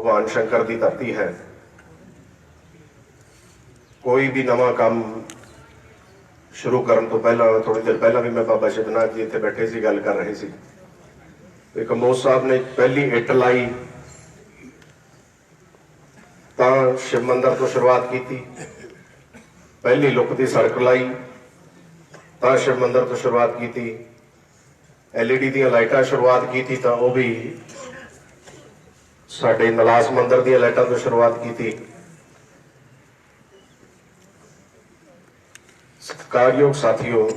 ਭਗਵਾਨ ਸ਼ੰਕਰ ਦੀ ਧਰਤੀ ਹੈ। ਕੋਈ ਵੀ ਨਵਾਂ ਕੰਮ ਸ਼ੁਰੂ ਕਰਨ ਤੋਂ ਪਹਿਲਾਂ ਥੋੜੀ ਦੇਰ ਪਹਿਲਾਂ ਵੀ ਮੈਂ ਬਾਬਾ ਸ਼ਿਵਨਾਥ ਜੀ ਇੱਥੇ ਬੈਠੇ ਸੀ, ਗੱਲ ਕਰ ਰਹੇ ਸੀ। ਤੇ ਕੰਬੋਜ ਸਾਹਿਬ ਨੇ ਪਹਿਲੀ ਇੱਟ ਲਾਈ, ਤਾਂ ਸ਼ਿਵ ਮੰਦਰ ਤੋਂ ਸ਼ੁਰੂਆਤ ਕੀਤੀ। ਪਹਿਲੀ ਲੁੱਕ ਦੀ ਸੜਕ ਲਾਈ, ਤਾਂ ਸ਼ਿਵ ਮੰਦਰ ਤੋਂ ਸ਼ੁਰੂਆਤ ਕੀਤੀ। ਐਲਈਡੀ ਦੀਆਂ ਲਾਈਟਾਂ ਸ਼ੁਰੂਆਤ ਕੀਤੀ, ਤਾਂ ਉਹ ਵੀ ਸਾਡੇ ਨਲਾਸ ਮੰਦਰ ਦੀਆਂ ਲਾਈਟਾਂ ਤੋਂ ਸ਼ੁਰੂਆਤ ਕੀਤੀ। ਸਤਿਕਾਰਯੋਗ ਸਾਥੀਓ,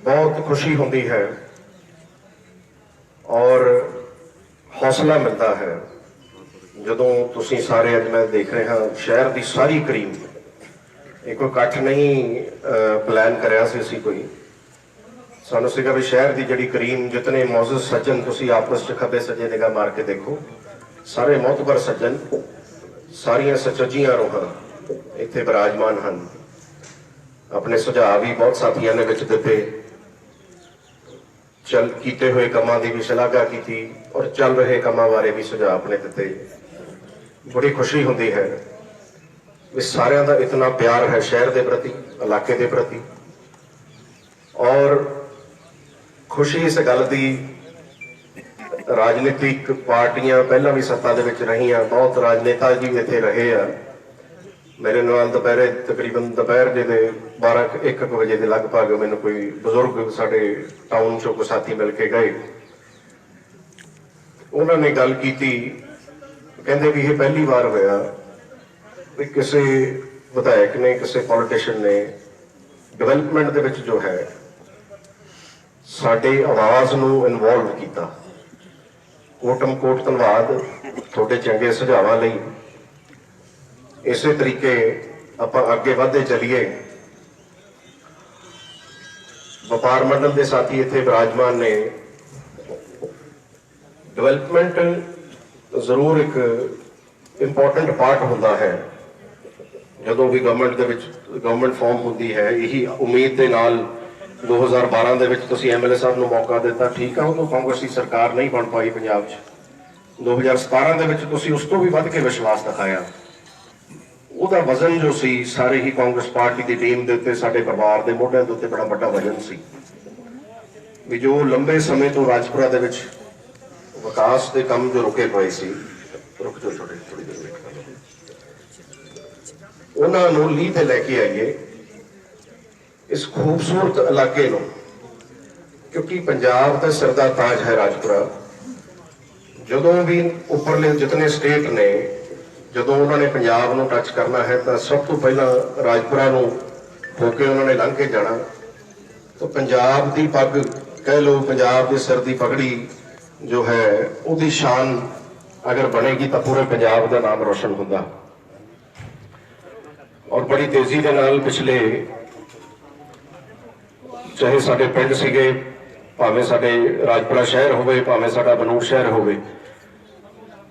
ਬਹੁਤ ਖੁਸ਼ੀ ਹੁੰਦੀ ਹੈ ਔਰ ਹੌਸਲਾ ਮਿਲਦਾ ਹੈ। ਜਦੋਂ ਤੁਸੀਂ ਸਾਰੇ ਅੱਜ ਮੈਂ ਦੇਖ ਰਿਹਾ ਸ਼ਹਿਰ ਦੀ ਸਾਰੀ ਕਰੀਮ। ਇਹ ਕੋਈ ਇਕੱਠ ਨਹੀਂ ਪਲਾਨ ਕਰਿਆ ਸੀ ਅਸੀਂ ਕੋਈ। ਸਾਨੂੰ ਸੀਗਾ ਵੀ ਸ਼ਹਿਰ ਦੀ ਜਿਹੜੀ ਕਰੀਮ, ਜਿਤਨੇ ਮੌਜੂਦ ਸੱਜਣ ਤੁਸੀਂ ਆਪਸ ਚ ਖੱਬੇ ਸੱਜੇ ਨਿਗਾਹ ਮਾਰ ਕੇ ਦੇਖੋ, ਸਾਰੇ ਮੌਤਬਰ ਸੱਜਣ, ਸਾਰੀਆਂ ਸੱਚੀਆਂ ਰੋਹਾਂ ਇੱਥੇ ਬਿਰਾਜਮਾਨ ਹਨ। ਆਪਣੇ ਸੁਝਾਅ ਵੀ ਬਹੁਤ ਸਾਥੀਆਂ ਨੇ ਵਿੱਚ ਦਿੱਤੇ। ਚੱਲ, ਕੀਤੇ ਹੋਏ ਕੰਮਾਂ ਦੀ ਵੀ ਸ਼ਲਾਘਾ ਕੀਤੀ ਔਰ ਚੱਲ ਰਹੇ ਕੰਮਾਂ ਬਾਰੇ ਵੀ ਸੁਝਾਅ ਆਪਣੇ ਦਿੱਤੇ। ਬੜੀ ਖੁਸ਼ੀ ਹੁੰਦੀ ਹੈ ਵੀ ਸਾਰਿਆਂ ਦਾ ਇਤਨਾ ਪਿਆਰ ਹੈ ਸ਼ਹਿਰ ਦੇ ਪ੍ਰਤੀ, ਇਲਾਕੇ ਦੇ ਪ੍ਰਤੀ। ਔਰ ਖੁਸ਼ੀ ਇਸ ਗੱਲ ਦੀ ਰਾਜਨੀਤਿਕ ਪਾਰਟੀਆਂ ਪਹਿਲਾਂ ਵੀ ਸੱਤਾ ਦੇ ਵਿੱਚ ਰਹੀਆਂ, ਬਹੁਤ ਰਾਜਨੇਤਾ ਜੀ ਇੱਥੇ ਰਹੇ ਆ। ਮੇਰੇ ਨਾਲ ਦੁਪਹਿਰੇ ਤਕਰੀਬਨ ਦੁਪਹਿਰ ਦੇ ਦੇ 12 1 ਵਜੇ ਦੇ ਲਗਭਗ ਮੈਨੂੰ ਕੋਈ ਬਜ਼ੁਰਗ ਸਾਡੇ ਟਾਊਨ ਚੋਂ ਕੋ ਸਾਥੀ ਮਿਲ ਕੇ ਗਏ। ਉਹਨਾਂ ਨੇ ਗੱਲ ਕੀਤੀ, ਕਹਿੰਦੇ ਵੀ ਇਹ ਪਹਿਲੀ ਵਾਰ ਹੋਇਆ ਵੀ ਕਿਸੇ ਵਿਧਾਇਕ ਨੇ, ਕਿਸੇ ਪੋਲੀਟੀਸ਼ੀਅਨ ਨੇ ਡਿਵੈਲਪਮੈਂਟ ਦੇ ਵਿੱਚ ਜੋ ਹੈ ਸਾਡੇ ਆਵਾਜ਼ ਨੂੰ ਇਨਵੋਲਵ ਕੀਤਾ। ਕੋਟਮ ਕੋਟ ਧੰਨਵਾਦ ਤੁਹਾਡੇ ਚੰਗੇ ਸੁਝਾਵਾਂ ਲਈ। ਇਸੇ ਤਰੀਕੇ ਆਪਾਂ ਅੱਗੇ ਵਧਦੇ ਚੱਲੀਏ। ਵਪਾਰ ਮੰਡਲ ਦੇ ਸਾਥੀ ਇੱਥੇ ਵਿਰਾਜਮਾਨ ਨੇ। ਡਿਵੈਲਪਮੈਂਟ ਜ਼ਰੂਰ ਇੱਕ ਇੰਪੋਰਟੈਂਟ ਪਾਰਟ ਹੁੰਦਾ ਹੈ। ਜਦੋਂ ਵੀ ਗਵਰਨਮੈਂਟ ਦੇ ਵਿੱਚ ਗਵਰਨਮੈਂਟ ਫਾਰਮ ਹੁੰਦੀ ਹੈ, ਇਹੀ ਉਮੀਦ ਦੇ ਨਾਲ 2012 ਦੇ ਵਿੱਚ ਤੁਸੀਂ ਐਮਐਲਏ ਸਾਹਿਬ ਨੂੰ ਮੌਕਾ ਦਿੱਤਾ, ਠੀਕ ਆ, ਉਦੋਂ ਕਾਂਗਰਸੀ ਸਰਕਾਰ ਨਹੀਂ ਬਣ ਪਾਈ ਪੰਜਾਬ 'ਚ। 2017 ਦੇ ਵਿੱਚ ਤੁਸੀਂ ਉਸ ਤੋਂ ਵੀ ਵੱਧ ਕੇ ਵਿਸ਼ਵਾਸ ਦਿਖਾਇਆ। ਉਹਦਾ ਵਜ਼ਨ ਜੋ ਸੀ, ਸਾਰੇ ਹੀ ਕਾਂਗਰਸ ਪਾਰਟੀ ਦੀ ਟੀਮ ਦੇ ਉੱਤੇ, ਸਾਡੇ ਪਰਿਵਾਰ ਦੇ ਮੋਢਿਆਂ ਦੇ ਉੱਤੇ ਬੜਾ ਵੱਡਾ ਵਜ਼ਨ ਸੀ। ਵੀ ਜੋ ਲੰਬੇ ਸਮੇਂ ਤੋਂ ਰਾਜਪੁਰਾ ਦੇ ਵਿੱਚ ਵਿਕਾਸ ਦੇ ਕੰਮ ਜੋ ਰੁਕੇ ਪਏ ਸੀ, ਰੁਕ ਜੋ ਛੋਟੇ ਥੋੜੀ ਦੇਰ ਉਹਨਾਂ ਨੂੰ ਲੀਹ ਤੇ ਲੈ ਕੇ ਆਈਏ। ਇਸ ਖੂਬਸੂਰਤ ਇਲਾਕੇ ਨੂੰ, ਕਿਉਂਕਿ ਪੰਜਾਬ ਦਾ ਸਿਰ ਦਾ ਤਾਜ ਹੈ ਰਾਜਪੁਰਾ, ਜਦੋਂ ਵੀ ਉੱਪਰਲੇ ਜਿਤਨੇ ਸਟੇਟ ਨੇ, ਜਦੋਂ ਉਹਨਾਂ ਨੇ ਪੰਜਾਬ ਨੂੰ ਟੱਚ ਕਰਨਾ ਹੈ, ਤਾਂ ਸਭ ਤੋਂ ਪਹਿਲਾਂ ਰਾਜਪੁਰਾ ਨੂੰ ਹੋ ਕੇ ਉਹਨਾਂ ਨੇ ਲੰਘ ਕੇ ਜਾਣਾ। ਤਾਂ ਪੰਜਾਬ ਦੀ ਪੱਗ, ਕਹਿ ਲਓ ਪੰਜਾਬ ਦੇ ਸਿਰ ਦੀ ਪਗੜੀ ਜੋ ਹੈ, ਉਹਦੀ ਸ਼ਾਨ ਅਗਰ ਬਣੇਗੀ ਤਾਂ ਪੂਰੇ ਪੰਜਾਬ ਦਾ ਨਾਮ ਰੋਸ਼ਨ ਹੁੰਦਾ। ਔਰ ਬੜੀ ਤੇਜ਼ੀ ਦੇ ਨਾਲ ਪਿਛਲੇ ਚਾਹੇ ਸਾਡੇ ਪਿੰਡ ਸੀਗੇ, ਭਾਵੇਂ ਸਾਡੇ ਰਾਜਪੁਰਾ ਸ਼ਹਿਰ ਹੋਵੇ, ਭਾਵੇਂ ਸਾਡਾ ਬਨੂੜ ਸ਼ਹਿਰ ਹੋਵੇ,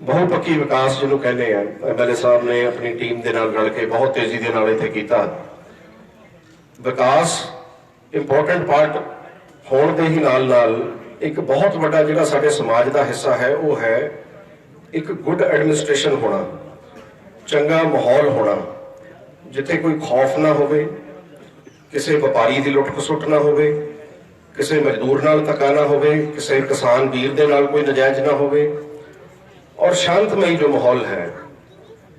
ਬਹੁਤ ਪੱਕੀ ਵਿਕਾਸ ਜਿਹਨੂੰ ਕਹਿੰਦੇ ਆ। ਐਮਐਲਏ ਸਾਹਿਬ ਨੇ ਆਪਣੀ ਟੀਮ ਦੇ ਨਾਲ ਰਲ ਕੇ ਬਹੁਤ ਤੇਜ਼ੀ ਦੇ ਨਾਲ ਇੱਥੇ ਕੀਤਾ। ਵਿਕਾਸ ਇੰਪੋਰਟੈਂਟ ਪਾਰਟ ਹੋਣ ਦੇ ਹੀ ਨਾਲ ਨਾਲ ਇੱਕ ਬਹੁਤ ਵੱਡਾ ਜਿਹੜਾ ਸਾਡੇ ਸਮਾਜ ਦਾ ਹਿੱਸਾ ਹੈ, ਉਹ ਹੈ ਇੱਕ ਗੁੱਡ ਐਡਮਿਨਿਸਟ੍ਰੇਸ਼ਨ ਹੋਣਾ, ਚੰਗਾ ਮਾਹੌਲ ਹੋਣਾ। ਜਿੱਥੇ ਕੋਈ ਖੌਫ ਨਾ ਹੋਵੇ ਕਿਸੇ ਵਪਾਰੀ ਦੀ ਲੁੱਟ ਖਸੁੱਟ ਨਾ ਹੋਵੇ, ਕਿਸੇ ਮਜ਼ਦੂਰ ਨਾਲ ਧੱਕਾ ਨਾ ਹੋਵੇ, ਕਿਸੇ ਕਿਸਾਨ ਵੀਰ ਦੇ ਨਾਲ ਕੋਈ ਨਜਾਇਜ਼ ਨਾ ਹੋਵੇ। ਔਰ ਸ਼ਾਂਤਮਈ ਜੋ ਮਾਹੌਲ ਹੈ,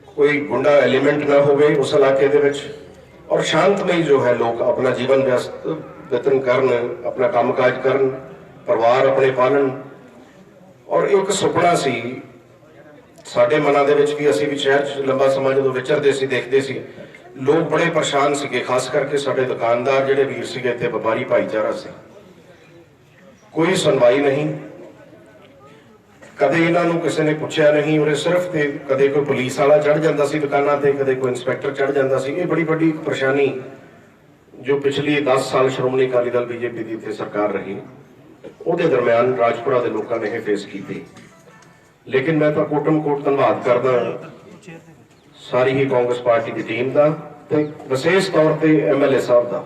ਕੋਈ ਗੁੰਡਾ ਐਲੀਮੈਂਟ ਨਾ ਹੋਵੇ ਉਸ ਇਲਾਕੇ ਦੇ ਵਿੱਚ। ਔਰ ਸ਼ਾਂਤਮਈ ਜੋ ਹੈ, ਲੋਕ ਆਪਣਾ ਜੀਵਨ ਵਿਅਸਤ ਯਤਨ ਕਰਨ, ਆਪਣਾ ਕੰਮਕਾਜ ਕਰਨ, ਪਰਿਵਾਰ ਆਪਣੇ ਪਾਲਣ। ਔਰ ਇੱਕ ਸੁਪਨਾ ਸੀ, ਸਾਡੇ ਮਨਾਂ ਦੇ ਵਿੱਚ ਵੀ ਅਸੀਂ ਵੀ ਸ਼ਹਿਰ 'ਚ ਲੰਬਾ ਸਮਾਂ ਜਦੋਂ ਵਿਚਰਦੇ ਸੀ, ਦੇਖਦੇ ਸੀ ਲੋਕ ਬੜੇ ਪਰੇਸ਼ਾਨ ਸੀਗੇ, ਖਾਸ ਕਰਕੇ ਸਾਡੇ ਦੁਕਾਨਦਾਰ ਜਿਹੜੇ ਵੀਰ ਸੀਗੇ ਇੱਥੇ ਵਪਾਰੀ ਭਾਈਚਾਰਾ ਸੀ। ਕੋਈ ਸੁਣਵਾਈ ਨਹੀਂ। ਕਦੇ ਇਹਨਾਂ ਨੂੰ ਕਿਸੇ ਨੇ ਪੁੱਛਿਆ ਨਹੀਂ, ਉਰੇ ਸਿਰਫ ਤੇ ਕਦੇ ਕੋਈ ਪੁਲਿਸ ਵਾਲਾ ਚੜ ਜਾਂਦਾ ਸੀ ਦੁਕਾਨਾਂ ਤੇ, ਕਦੇ ਕੋਈ ਇਨਸਪੈਕਟਰ ਚੜ ਜਾਂਦਾ ਸੀ। ਇਹ ਬੜੀ ਵੱਡੀ ਪਰੇਸ਼ਾਨੀ ਜੋ ਪਿਛਲੀ 10 ਸਾਲ ਸ਼੍ਰੋਮਣੀ ਅਕਾਲੀ ਦਲ ਬੀਜੇਪੀ ਦੀ ਇੱਥੇ ਸਰਕਾਰ ਰਹੀ। ਉਹਦੇ ਦਰਮਿਆਨ ਰਾਜਪੁਰਾ ਦੇ ਲੋਕਾਂ ਨੇ ਇਹ ਫੇਸ ਕੀਤੀ। ਲੇਕਿਨ ਮੈਂ ਤਾਂ ਕੋਟਮ ਕੋਟ ਧੰਨਵਾਦ ਕਰਦਾ ਸਾਰੀ ਹੀ ਕਾਂਗਰਸ ਪਾਰਟੀ ਦੀ ਟੀਮ ਦਾ ਤੇ ਵਿਸ਼ੇਸ਼ ਤੌਰ ਤੇ ਐਮਐਲਏ ਸਾਹਿਬ ਦਾ।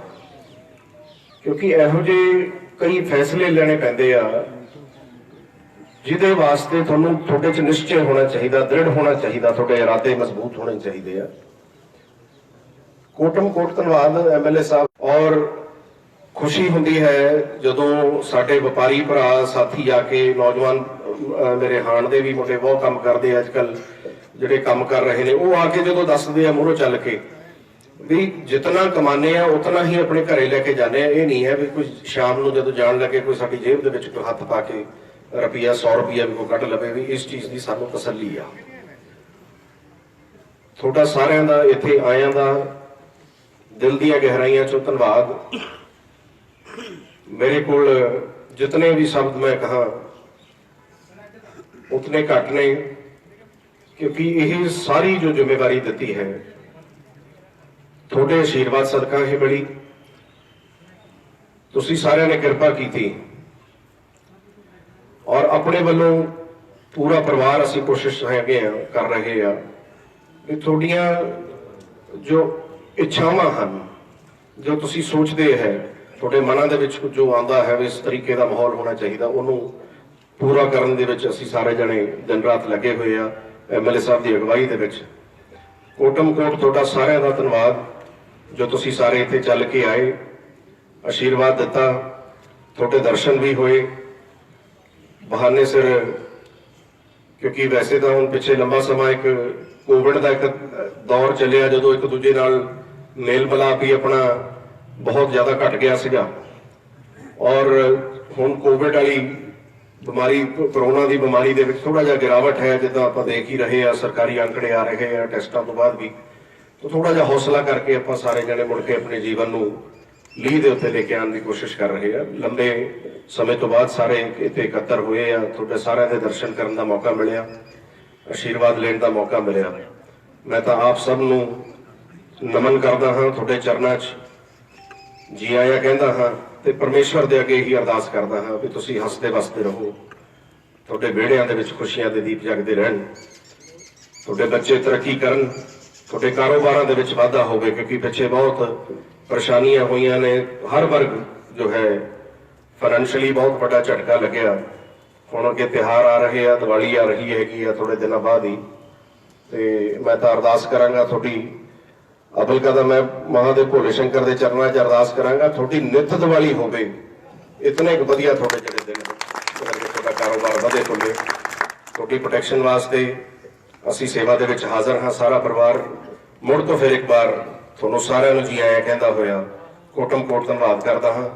ਕਿਉਂਕਿ ਇਹੋ ਜਿਹੇ ਕਈ ਫੈਸਲੇ ਲੈਣੇ ਪੈਂਦੇ ਆ, ਜਿਹਦੇ ਵਾਸਤੇ ਤੁਹਾਨੂੰ ਤੁਹਾਡੇ ਚ ਨਿਸ਼ਚੈ ਹੋਣਾ ਚਾਹੀਦਾ, ਦ੍ਰਿੜ ਹੋਣਾ ਚਾਹੀਦਾ, ਤੁਹਾਡੇ ਇਰਾਦੇ ਮਜ਼ਬੂਤ ਹੋਣੇ ਚਾਹੀਦੇ ਆ। ਕੋਟਮ ਕੋਟ ਧੰਨਵਾਦ ਐਮਐਲਏ ਸਾਹਿਬ। ਔਰ ਖੁਸ਼ੀ ਹੁੰਦੀ ਹੈ ਜਦੋਂ ਸਾਡੇ ਵਪਾਰੀ ਭਰਾ, ਸਾਥੀ ਆ ਕੇ ਨੌਜਵਾਨ ਮੇਰੇ ਹਾਣ ਦੇ ਵੀ ਮੁੰਡੇ ਬਹੁਤ ਕੰਮ ਕਰਦੇ ਅੱਜ ਅੱਜਕੱਲ ਜਿਹੜੇ ਕੰਮ ਕਰ ਰਹੇ ਨੇ, ਉਹ ਆ ਕੇ ਜਦੋਂ ਦੱਸਦੇ ਆ ਮੂਹਰੋਂ ਚੱਲ ਕੇ ਵੀ ਜਿਤਨਾ ਕਮਾਨੇ ਆ, ਉਤਨਾ ਹੀ ਆਪਣੇ ਘਰੇ ਲੈ ਕੇ ਜਾਂਦੇ ਆ। ਇਹ ਨਹੀਂ ਹੈ ਵੀ ਕੋਈ ਸ਼ਾਮ ਨੂੰ ਜਦੋਂ ਜਾਣ ਲੱਗੇ, ਕੋਈ ਸਾਡੀ ਜੇਬ ਦੇ ਵਿੱਚ ਕੋਈ ਹੱਥ ਪਾ ਕੇ ਰੁਪਿਆ 100 ਰੁਪਿਆ ਵੀ ਕੋਈ ਕੱਢ ਲਵੇ ਵੀ ਇਸ ਚੀਜ਼ ਦੀ ਸਾਨੂੰ ਤਸੱਲੀ ਆ। ਤੁਹਾਡਾ ਸਾਰਿਆਂ ਦਾ ਇੱਥੇ ਆਇਆਂ ਦਾ ਦਿਲ ਦੀਆਂ ਗਹਿਰਾਈਆਂ ਚੋਂ ਧੰਨਵਾਦ। ਮੇਰੇ ਕੋਲ ਜਿਤਨੇ ਵੀ ਸ਼ਬਦ ਮੈਂ ਕਹਾ, ਉਤਨੇ ਘੱਟ ਨੇ। ਕਿਉਂਕਿ ਇਹ ਸਾਰੀ ਜੋ ਜ਼ਿੰਮੇਵਾਰੀ ਦਿੱਤੀ ਹੈ, ਤੁਹਾਡੇ ਆਸ਼ੀਰਵਾਦ ਸਦਕਾ ਇਹ ਮਿਲੀ। ਤੁਸੀਂ ਸਾਰਿਆਂ ਨੇ ਕਿਰਪਾ ਕੀਤੀ। ਔਰ ਆਪਣੇ ਵੱਲੋਂ ਪੂਰਾ ਪਰਿਵਾਰ ਅਸੀਂ ਕੋਸ਼ਿਸ਼ ਹੈਗੇ ਆ, ਕਰ ਰਹੇ ਆ ਵੀ ਤੁਹਾਡੀਆਂ ਜੋ ਇੱਛਾਵਾਂ ਹਨ, ਜੋ ਤੁਸੀਂ ਸੋਚਦੇ ਹੈ, ਤੁਹਾਡੇ ਮਨਾਂ ਦੇ ਵਿੱਚ ਜੋ ਆਉਂਦਾ ਹੈ ਵੀ ਇਸ ਤਰੀਕੇ ਦਾ ਮਾਹੌਲ ਹੋਣਾ ਚਾਹੀਦਾ, ਉਹਨੂੰ ਪੂਰਾ ਕਰਨ ਦੇ ਵਿੱਚ ਅਸੀਂ ਸਾਰੇ ਜਣੇ ਦਿਨ ਰਾਤ ਲੱਗੇ ਹੋਏ ਆ। ਐਮਐਲਏ ਸਾਹਿਬ ਦੀ ਅਗਵਾਈ ਦੇ ਵਿੱਚ। ਕੋਟਮ ਕੋਟ ਤੁਹਾਡਾ ਸਾਰਿਆਂ ਦਾ ਧੰਨਵਾਦ, ਜੋ ਤੁਸੀਂ ਸਾਰੇ ਇੱਥੇ ਚੱਲ ਕੇ ਆਏ ਆਸ਼ੀਰਵਾਦ ਦਿੱਤਾ, ਤੁਹਾਡੇ ਦਰਸ਼ਨ ਵੀ ਹੋਏ। ਬਹਾਨੇ ਸਿਰ, ਕਿਉਂਕਿ ਵੈਸੇ ਤਾਂ ਹੁਣ ਪਿੱਛੇ ਲੰਬਾ ਸਮਾਂ ਇੱਕ ਕੋਵਿਡ ਦਾ ਇੱਕ ਦੌਰ ਚੱਲਿਆ, ਜਦੋਂ ਇੱਕ ਦੂਜੇ ਨਾਲ ਮੇਲ ਮਿਲਾਪ ਹੀ ਆਪਣਾ ਬਹੁਤ ਜ਼ਿਆਦਾ ਘਟ ਗਿਆ ਸੀਗਾ। ਔਰ ਹੁਣ ਕੋਵਿਡ ਵਾਲੀ ਬਿਮਾਰੀ, ਕਰੋਨਾ ਦੀ ਬਿਮਾਰੀ ਦੇ ਵਿੱਚ ਥੋੜਾ ਜਿਹਾ ਗਿਰਾਵਟ ਹੈ, ਜਿੱਦਾਂ ਆਪਾਂ ਦੇਖ ਹੀ ਰਹੇ ਆ ਸਰਕਾਰੀ ਅੰਕੜੇ ਆ ਰਹੇ ਆ, ਟੈਸਟਾਂ ਤੋਂ ਬਾਅਦ ਵੀ। ਤਾਂ ਥੋੜਾ ਜਿਹਾ ਹੌਸਲਾ ਕਰਕੇ ਆਪਾਂ ਸਾਰੇ ਜਣੇ ਮੁੜ ਕੇ ਆਪਣੇ ਜੀਵਨ ਨੂੰ ਲੀਹ ਦੇ ਉੱਤੇ ਲੈ ਕੇ ਆਉਣ ਦੀ ਕੋਸ਼ਿਸ਼ ਕਰ ਰਹੇ ਆ ਲੰਬੇ ਸਮੇਂ ਤੋਂ ਬਾਅਦ ਸਾਰੇ ਇੱਥੇ ਇਕੱਤਰ ਹੋਏ ਆ, ਤੁਹਾਡੇ ਸਾਰਿਆਂ ਦੇ ਦਰਸ਼ਨ ਕਰਨ ਦਾ ਮੌਕਾ ਮਿਲਿਆ, ਆਸ਼ੀਰਵਾਦ ਲੈਣ ਦਾ ਮੌਕਾ ਮਿਲਿਆ। ਮੈਂ ਤਾਂ ਆਪ ਸਭ ਨੂੰ ਨਮਨ ਕਰਦਾ ਹਾਂ, ਤੁਹਾਡੇ ਚਰਨਾਂ 'ਚ ਜੀ ਆਇਆਂ ਕਹਿੰਦਾ ਹਾਂ ਤੇ ਪਰਮੇਸ਼ਵਰ ਦੇ ਅੱਗੇ ਹੀ ਅਰਦਾਸ ਕਰਦਾ ਹਾਂ ਵੀ ਤੁਸੀਂ ਹੱਸਦੇ ਵਸਦੇ ਰਹੋ। ਤੁਹਾਡੇ ਵਿਹੜਿਆਂ ਦੇ ਵਿੱਚ ਖੁਸ਼ੀਆਂ ਦੇ ਦੀਪ ਜਗਦੇ ਰਹਿਣ। ਤੁਹਾਡੇ ਬੱਚੇ ਤਰੱਕੀ ਕਰਨ। ਤੁਹਾਡੇ ਕਾਰੋਬਾਰਾਂ ਦੇ ਵਿੱਚ ਵਾਧਾ ਹੋਵੇ ਕਿਉਂਕਿ ਪਿੱਛੇ ਬਹੁਤ ਪਰੇਸ਼ਾਨੀਆਂ ਹੋਈਆਂ ਨੇ। ਹਰ ਵਰਗ ਜੋ ਹੈ ਫਾਈਨੈਂਸ਼ਲੀ ਬਹੁਤ ਵੱਡਾ ਝਟਕਾ ਲੱਗਿਆ। ਹੁਣ ਅੱਗੇ ਤਿਹਾਰ ਆ ਰਹੇ ਆ, ਦੀਵਾਲੀ ਆ ਰਹੀ ਹੈਗੀ ਆ ਥੋੜੇ ਦਿਨਾਂ ਬਾਅਦ ਹੀ। ਤੇ ਮੈਂ ਤਾਂ ਅਰਦਾਸ ਕਰਾਂਗਾ ਤੁਹਾਡੀ ਅਬਲ ਕਦਮ ਮੈਂ ਮਹਾਦੇਵ ਭੋਲੇ ਸ਼ੰਕਰ ਦੇ ਚਰਨਾਂ 'ਚ ਅਰਦਾਸ ਕਰਾਂਗਾ, ਤੁਹਾਡੀ ਨਿੱਤ ਦੀਵਾਲੀ ਹੋਵੇ ਇਤਨੇ ਕੁ ਵਧੀਆ ਤੁਹਾਡੇ ਜਿਹੜੇ ਦਿਨ ਜਿਹੜੇ ਤੁਹਾਡਾ ਕਾਰੋਬਾਰ ਵਧੇ ਫੁੱਲੇ ਤੁਹਾਡੀ ਪ੍ਰੋਟੈਕਸ਼ਨ ਵਾਸਤੇ ਅਸੀਂ ਸੇਵਾ ਦੇ ਵਿੱਚ ਹਾਜ਼ਰ ਹਾਂ, ਸਾਰਾ ਪਰਿਵਾਰ ਮੁੜ ਤੋਂ ਫਿਰ ਇੱਕ ਵਾਰ ਤੁਹਾਨੂੰ ਸਾਰਿਆਂ ਨੂੰ ਜੀ ਆਇਆਂ ਕਹਿੰਦਾ ਹੋਇਆ, ਕੋਟਮ ਕੋਟ ਧੰਨਵਾਦ ਕਰਦਾ ਹਾਂ।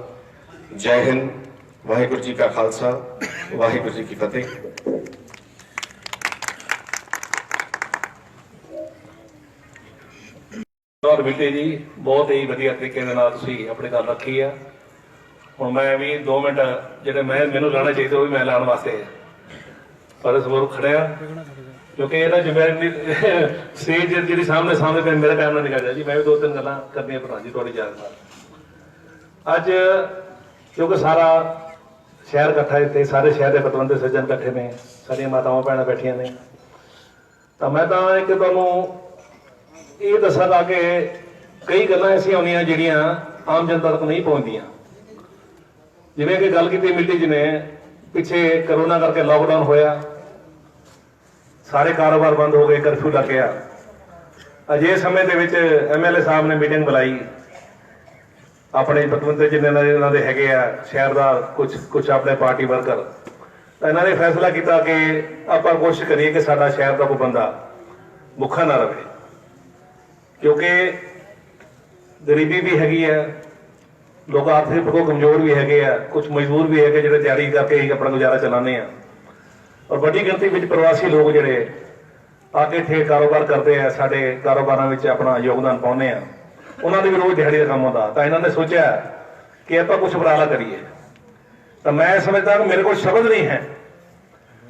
ਜੈ ਹਿੰਦ, ਵਾਹਿਗੁਰੂ ਜੀ ਕਾ ਖਾਲਸਾ, ਵਾਹਿਗੁਰੂ ਜੀ ਕੀ ਫਤਿਹ। ਧੰਨਵਾਦ ਬੀਤੇ ਜੀ। ਬਹੁਤ ਹੀ ਵਧੀਆ ਤਰੀਕੇ ਦੇ ਨਾਲ ਤੁਸੀਂ ਆਪਣੀ ਗੱਲ ਰੱਖੀ ਆ। ਹੁਣ ਮੈਂ ਵੀ 2 ਮਿੰਟ ਜਿਹੜੇ ਮੈਂ ਮੈਨੂੰ ਲਾਣਾ ਚਾਹੀਦਾ ਉਹ ਵੀ ਮੈਂ ਲਾਉਣ ਵਾਸਤੇ ਪਰ ਇਸ ਵਾਰ ਖੜਿਆ। ਕਿਉਂਕਿ ਇਹਦਾ ਜ਼ਿੰਮੇਵਾਰੀ ਸਟੇਜ ਜਿਹੜੀ ਸਾਹਮਣੇ ਸਾਹਮਣੇ ਪੈ ਮੇਰੇ ਟਾਈਮ ਨਾਲ ਨਿਕਲ ਜਾ ਜੀ। ਮੈਂ ਵੀ ਦੋ ਤਿੰਨ ਗੱਲਾਂ ਕਰਨੀਆਂ ਭਰਾ ਜੀ ਤੁਹਾਡੀ ਯਾਦ ਨਾਲ। ਅੱਜ ਕਿਉਂਕਿ ਸਾਰਾ ਸ਼ਹਿਰ ਇਕੱਠਾ ਇੱਥੇ, ਸਾਰੇ ਸ਼ਹਿਰ ਦੇ ਪਤਵੰਤੇ ਸੱਜਣ ਇਕੱਠੇ ਨੇ, ਸਾਡੀਆਂ ਮਾਤਾਵਾਂ ਭੈਣਾਂ ਬੈਠੀਆਂ ਨੇ। ਤਾਂ ਮੈਂ ਤਾਂ ਇੱਕ ਤੁਹਾਨੂੰ ਇਹ ਦੱਸਾਂਗਾ ਕਿ ਕਈ ਗੱਲਾਂ ਐਸੀਆਂ ਹੁੰਦੀਆਂ ਜਿਹੜੀਆਂ ਆਮ ਜਨਤਾ ਤੱਕ ਨਹੀਂ ਪਹੁੰਚਦੀਆਂ। ਜਿਵੇਂ ਕਿ ਗੱਲ ਕੀਤੀ ਮਿਲਦੀ ਜਿਵੇਂ ਪਿੱਛੇ ਕਰੋਨਾ ਕਰਕੇ ਲਾਕਡਾਊਨ ਹੋਇਆ। ਸਾਰੇ ਕਾਰੋਬਾਰ ਬੰਦ ਹੋ ਗਏ, ਕਰਫਿਊ ਲੱਗ ਗਿਆ। ਅਜੇ ਸਮੇਂ ਦੇ ਵਿੱਚ ਐਮਐਲਏ ਸਾਹਿਬ ਨੇ ਮੀਟਿੰਗ ਬੁਲਾਈ। ਆਪਣੇ ਪਤਵੰਤੇ ਜਿੰਨੇ ਇਹਨਾਂ ਦੇ- ਇਹਨਾਂ ਦੇ ਹੈਗੇ ਆ, ਸ਼ਹਿਰ ਦਾ ਕੁਝ ਕੁਝ ਆਪਣੇ ਪਾਰਟੀ ਵਰਕਰ ਤਾਂ ਇਹਨਾਂ ਨੇ ਫੈਸਲਾ ਕੀਤਾ ਕਿ ਆਪਾਂ ਕੋਸ਼ਿਸ਼ ਕਰੀਏ ਕਿ ਸਾਡਾ ਸ਼ਹਿਰ ਦਾ ਕੋਈ ਬੰਦਾ ਭੁੱਖਾ ਨਾ ਰਹੇ ਕਿਉਂਕਿ ਗਰੀਬੀ ਵੀ ਹੈਗੀ ਹੈ ਲੋਕ ਆਰਥਿਕ ਪੱਖੋਂ ਕਮਜ਼ੋਰ ਵੀ ਹੈਗੇ ਆ ਕੁਝ ਮਜ਼ਦੂਰ ਵੀ ਹੈਗੇ ਜਿਹੜੇ ਦਿਹਾੜੀ ਕਰਕੇ ਹੀ ਆਪਣਾ ਗੁਜ਼ਾਰਾ ਚਲਾਉਂਦੇ ਆ ਔਰ ਵੱਡੀ ਗਿਣਤੀ ਵਿੱਚ ਪ੍ਰਵਾਸੀ ਲੋਕ ਜਿਹੜੇ ਆ ਕੇ ਇੱਥੇ ਕਾਰੋਬਾਰ ਕਰਦੇ ਆ, ਸਾਡੇ ਕਾਰੋਬਾਰਾਂ ਵਿੱਚ ਆਪਣਾ ਯੋਗਦਾਨ ਪਾਉਂਦੇ ਆ। ਉਹਨਾਂ ਦੇ ਵੀ ਰੋਜ਼ ਦਿਹਾੜੀ ਦਾ ਕੰਮ ਹੁੰਦਾ। ਤਾਂ ਇਹਨਾਂ ਨੇ ਸੋਚਿਆ ਕਿ ਆਪਾਂ ਕੁਝ ਉਪਰਾਲਾ ਕਰੀਏ। ਤਾਂ ਮੈਂ ਸਮਝਦਾ ਕਿ ਮੇਰੇ ਕੋਲ ਸ਼ਬਦ ਨਹੀਂ ਹੈ।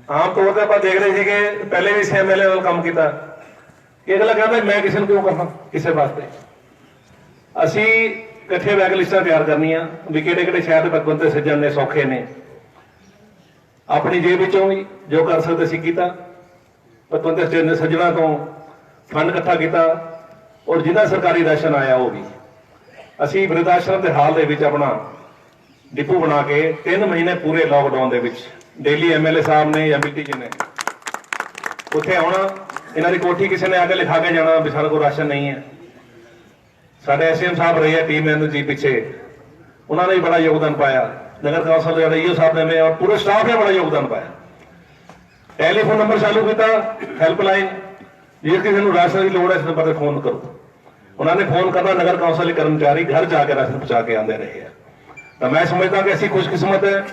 ਆਮ ਤੌਰ ਤੇ ਆਪਾਂ ਦੇਖ ਰਹੇ ਸੀਗੇ, ਪਹਿਲੇ ਵੀ ਐਮਐਲਏ ਵੱਲ ਕੰਮ ਕੀਤਾ। ਇਹ ਗੱਲ ਕਹਿੰਦਾ ਮੈਂ ਕਿਸੇ ਨੂੰ ਕਿਉਂ ਕਹਾਂ ਕਿਸੇ ਵਾਸਤੇ? ਅਸੀਂ ਇਕੱਠੇ ਬੈਗ ਲਿਸਟਾਂ ਤਿਆਰ ਕਰਨੀਆਂ, ਵੀ ਕਿਹੜੇ ਕਿਹੜੇ ਸ਼ਹਿਰ ਦੇ ਪਤਵੰਤੇ ਸੱਜਣ ਨੇ ਸੌਖੇ ਨੇ। ਆਪਣੀ ਜੇਬ ਵਿੱਚੋਂ ਵੀ ਜੋ ਕਰ ਸਕਦੇ ਸੀ ਕੀਤਾ। ਪਤਵੰਤੇ ਸੱਜਣ ਨੇ ਸੱਜਣਾ ਤੋਂ ਫੰਡ ਇਕੱਠਾ ਕੀਤਾ ਔਰ ਜਿਹਦਾ ਸਰਕਾਰੀ ਰਾਸ਼ਨ ਆਇਆ ਉਹ ਵੀ। ਅਸੀਂ ਬ੍ਰਿਧ ਆਸ਼ਰਮ ਦੇ ਹਾਲ ਦੇ ਵਿੱਚ ਆਪਣਾ ਡਿਪੂ ਬਣਾ ਕੇ 3 ਮਹੀਨੇ ਪੂਰੇ ਲਾਕਡਾਊਨ ਦੇ ਵਿੱਚ, ਡੇਲੀ ਐਮਐਲਏ ਸਾਹਿਬ ਨੇ ਜਾਂ ਮਿੱਟੀ ਜੀ ਨੇ, ਉੱਥੇ ਆਉਣਾ। ਇਹਨਾਂ ਦੀ ਕੋਠੀ ਕਿਸੇ ਨੇ ਆ ਕੇ ਲਿਖਾ ਕੇ ਜਾਣਾ ਵੀ ਸਾਡੇ ਕੋਲ ਰਾਸ਼ਨ ਨਹੀਂ ਹੈ। ਸਾਡੇ ਐਸਐਮ ਸਾਹਿਬ ਰਹੇ ਆ ਟੀਮ ਮੈਨੂੰ ਜੀ ਪਿੱਛੇ। ਉਹਨਾਂ ਨੇ ਵੀ ਬੜਾ ਯੋਗਦਾਨ ਪਾਇਆ। ਨਗਰ ਕੌਂਸਲ ਦੇ ਈਓ ਸਾਹਿਬ ਨੇ ਮੈਂ ਔਰ ਪੂਰੇ ਸਟਾਫ ਨੇ ਬੜਾ ਯੋਗਦਾਨ ਪਾਇਆ। ਟੈਲੀਫੋਨ ਨੰਬਰ ਚਾਲੂ ਕੀਤਾ ਹੈਲਪਲਾਈਨ ਜੇ ਕਿਸੇ ਨੂੰ ਰਾਸ਼ਨ ਦੀ ਲੋੜ ਹੈ, ਇਸ ਨੰਬਰ ਤੇ ਫੋਨ ਕਰੋ। ਉਹਨਾਂ ਨੇ ਫੋਨ ਕਰਨਾ, ਨਗਰ ਕੌਂਸਲ ਦੇ ਕਰਮਚਾਰੀ ਘਰ ਜਾ ਕੇ ਰਾਸ਼ਨ ਪਹੁੰਚਾ ਕੇ ਆਉਂਦੇ ਰਹੇ ਆ। ਤਾਂ ਮੈਂ ਸਮਝਦਾ ਕਿ ਅਸੀਂ ਖੁਸ਼ਕਿਸਮਤ ਹੈ।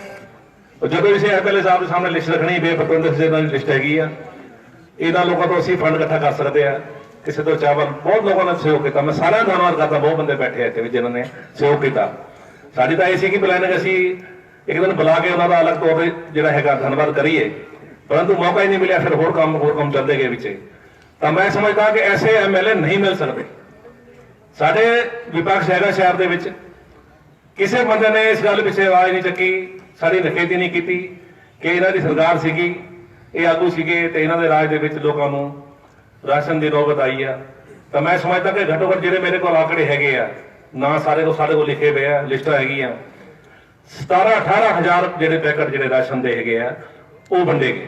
ਉਹ ਜਦੋਂ ਇਸੇ ਐਮਐਲਏ ਸਾਹਿਬ ਦੇ ਸਾਹਮਣੇ ਲਿਸਟ ਰੱਖਣੀ ਬੇਪਰਵਾਹ ਦੇ ਨਾਲ ਲਿਸਟ ਹੈਗੀ ਆ ਇਹਨਾਂ ਲੋਕਾਂ ਤੋਂ ਅਸੀਂ ਫੰਡ ਇਕੱਠਾ ਕਰ ਸਕਦੇ ਆ ਕਿਸੇ ਤੋਂ ਚਾਵਲ ਬਹੁਤ ਲੋਕਾਂ ਨੇ ਸਹਿਯੋਗ ਕੀਤਾ। ਮੈਂ ਸਾਰਿਆਂ ਦਾ ਧੰਨਵਾਦ ਕਰਦਾ, ਬਹੁਤ ਬੰਦੇ ਬੈਠੇ ਇੱਥੇ ਵੀ ਜਿਨ੍ਹਾਂ ਨੇ ਸਹਿਯੋਗ ਕੀਤਾ। ਸਾਡੀ ਤਾਂ ਇਹ ਸੀ ਕਿ ਪਲਾਨ ਅਸੀਂ ਇੱਕ ਦਿਨ ਬੁਲਾ ਕੇ ਉਹਨਾਂ ਦਾ ਅਲੱਗ ਤੌਰ ਤੇ ਜਿਹੜਾ ਹੈਗਾ ਧੰਨਵਾਦ ਕਰੀਏ। ਪਰੰਤੂ ਮੌਕਾ ਹੀ ਨਹੀਂ ਮਿਲਿਆ, ਫਿਰ ਹੋਰ ਕੰਮ ਹੋਰ ਕੰਮ ਚੱਲਦੇ ਗਏ ਵਿੱਚੇ। ਤਾਂ ਮੈਂ ਸਮਝਦਾ ਕਿ ਐਸੇ ਐਮਐਲਏ ਨਹੀਂ ਮਿਲ ਸਕਦੇ। ਸਾਡੇ ਵਿਪਕਸ਼ ਹੈਗਾ ਸ਼ਹਿਰ ਦੇ ਵਿੱਚ ਕਿਸੇ ਬੰਦੇ ਨੇ ਇਸ ਗੱਲ ਪਿੱਛੇ ਆਵਾਜ਼ ਨਹੀਂ ਚੱਕੀ, ਸਾਡੀ ਨਖੇਤੀ ਨਹੀਂ ਕੀਤੀ ਕਿ ਇਹਨਾਂ ਦੀ ਸਰਕਾਰ ਸੀਗੀ। ਇਹ ਆਗੂ ਸੀਗੇ ਤੇ ਇਹਨਾਂ ਦੇ ਰਾਜ ਦੇ ਵਿੱਚ ਲੋਕਾਂ ਨੂੰ ਰਾਸ਼ਨ ਦੀ ਨੌਬਤ ਆਈ ਆ। ਤਾਂ ਮੈਂ ਸਮਝਦਾ ਕਿ ਘੱਟੋ ਘੱਟ ਜਿਹੜੇ ਮੇਰੇ ਕੋਲ ਆਕੜੇ ਹੈਗੇ ਆ, ਨਾ ਸਾਰੇ ਕੋਲ ਸਾਡੇ ਕੋਲ ਲਿਖੇ ਹੋਏ ਆ, ਲਿਸਟਾਂ ਹੈਗੀਆਂ। 17 18000 ਜਿਹੜੇ ਪੈਕਟ ਜਿਹੜੇ ਰਾਸ਼ਨ ਦੇ ਹੈਗੇ ਆ, ਉਹ ਵੰਡੇ ਗਏ।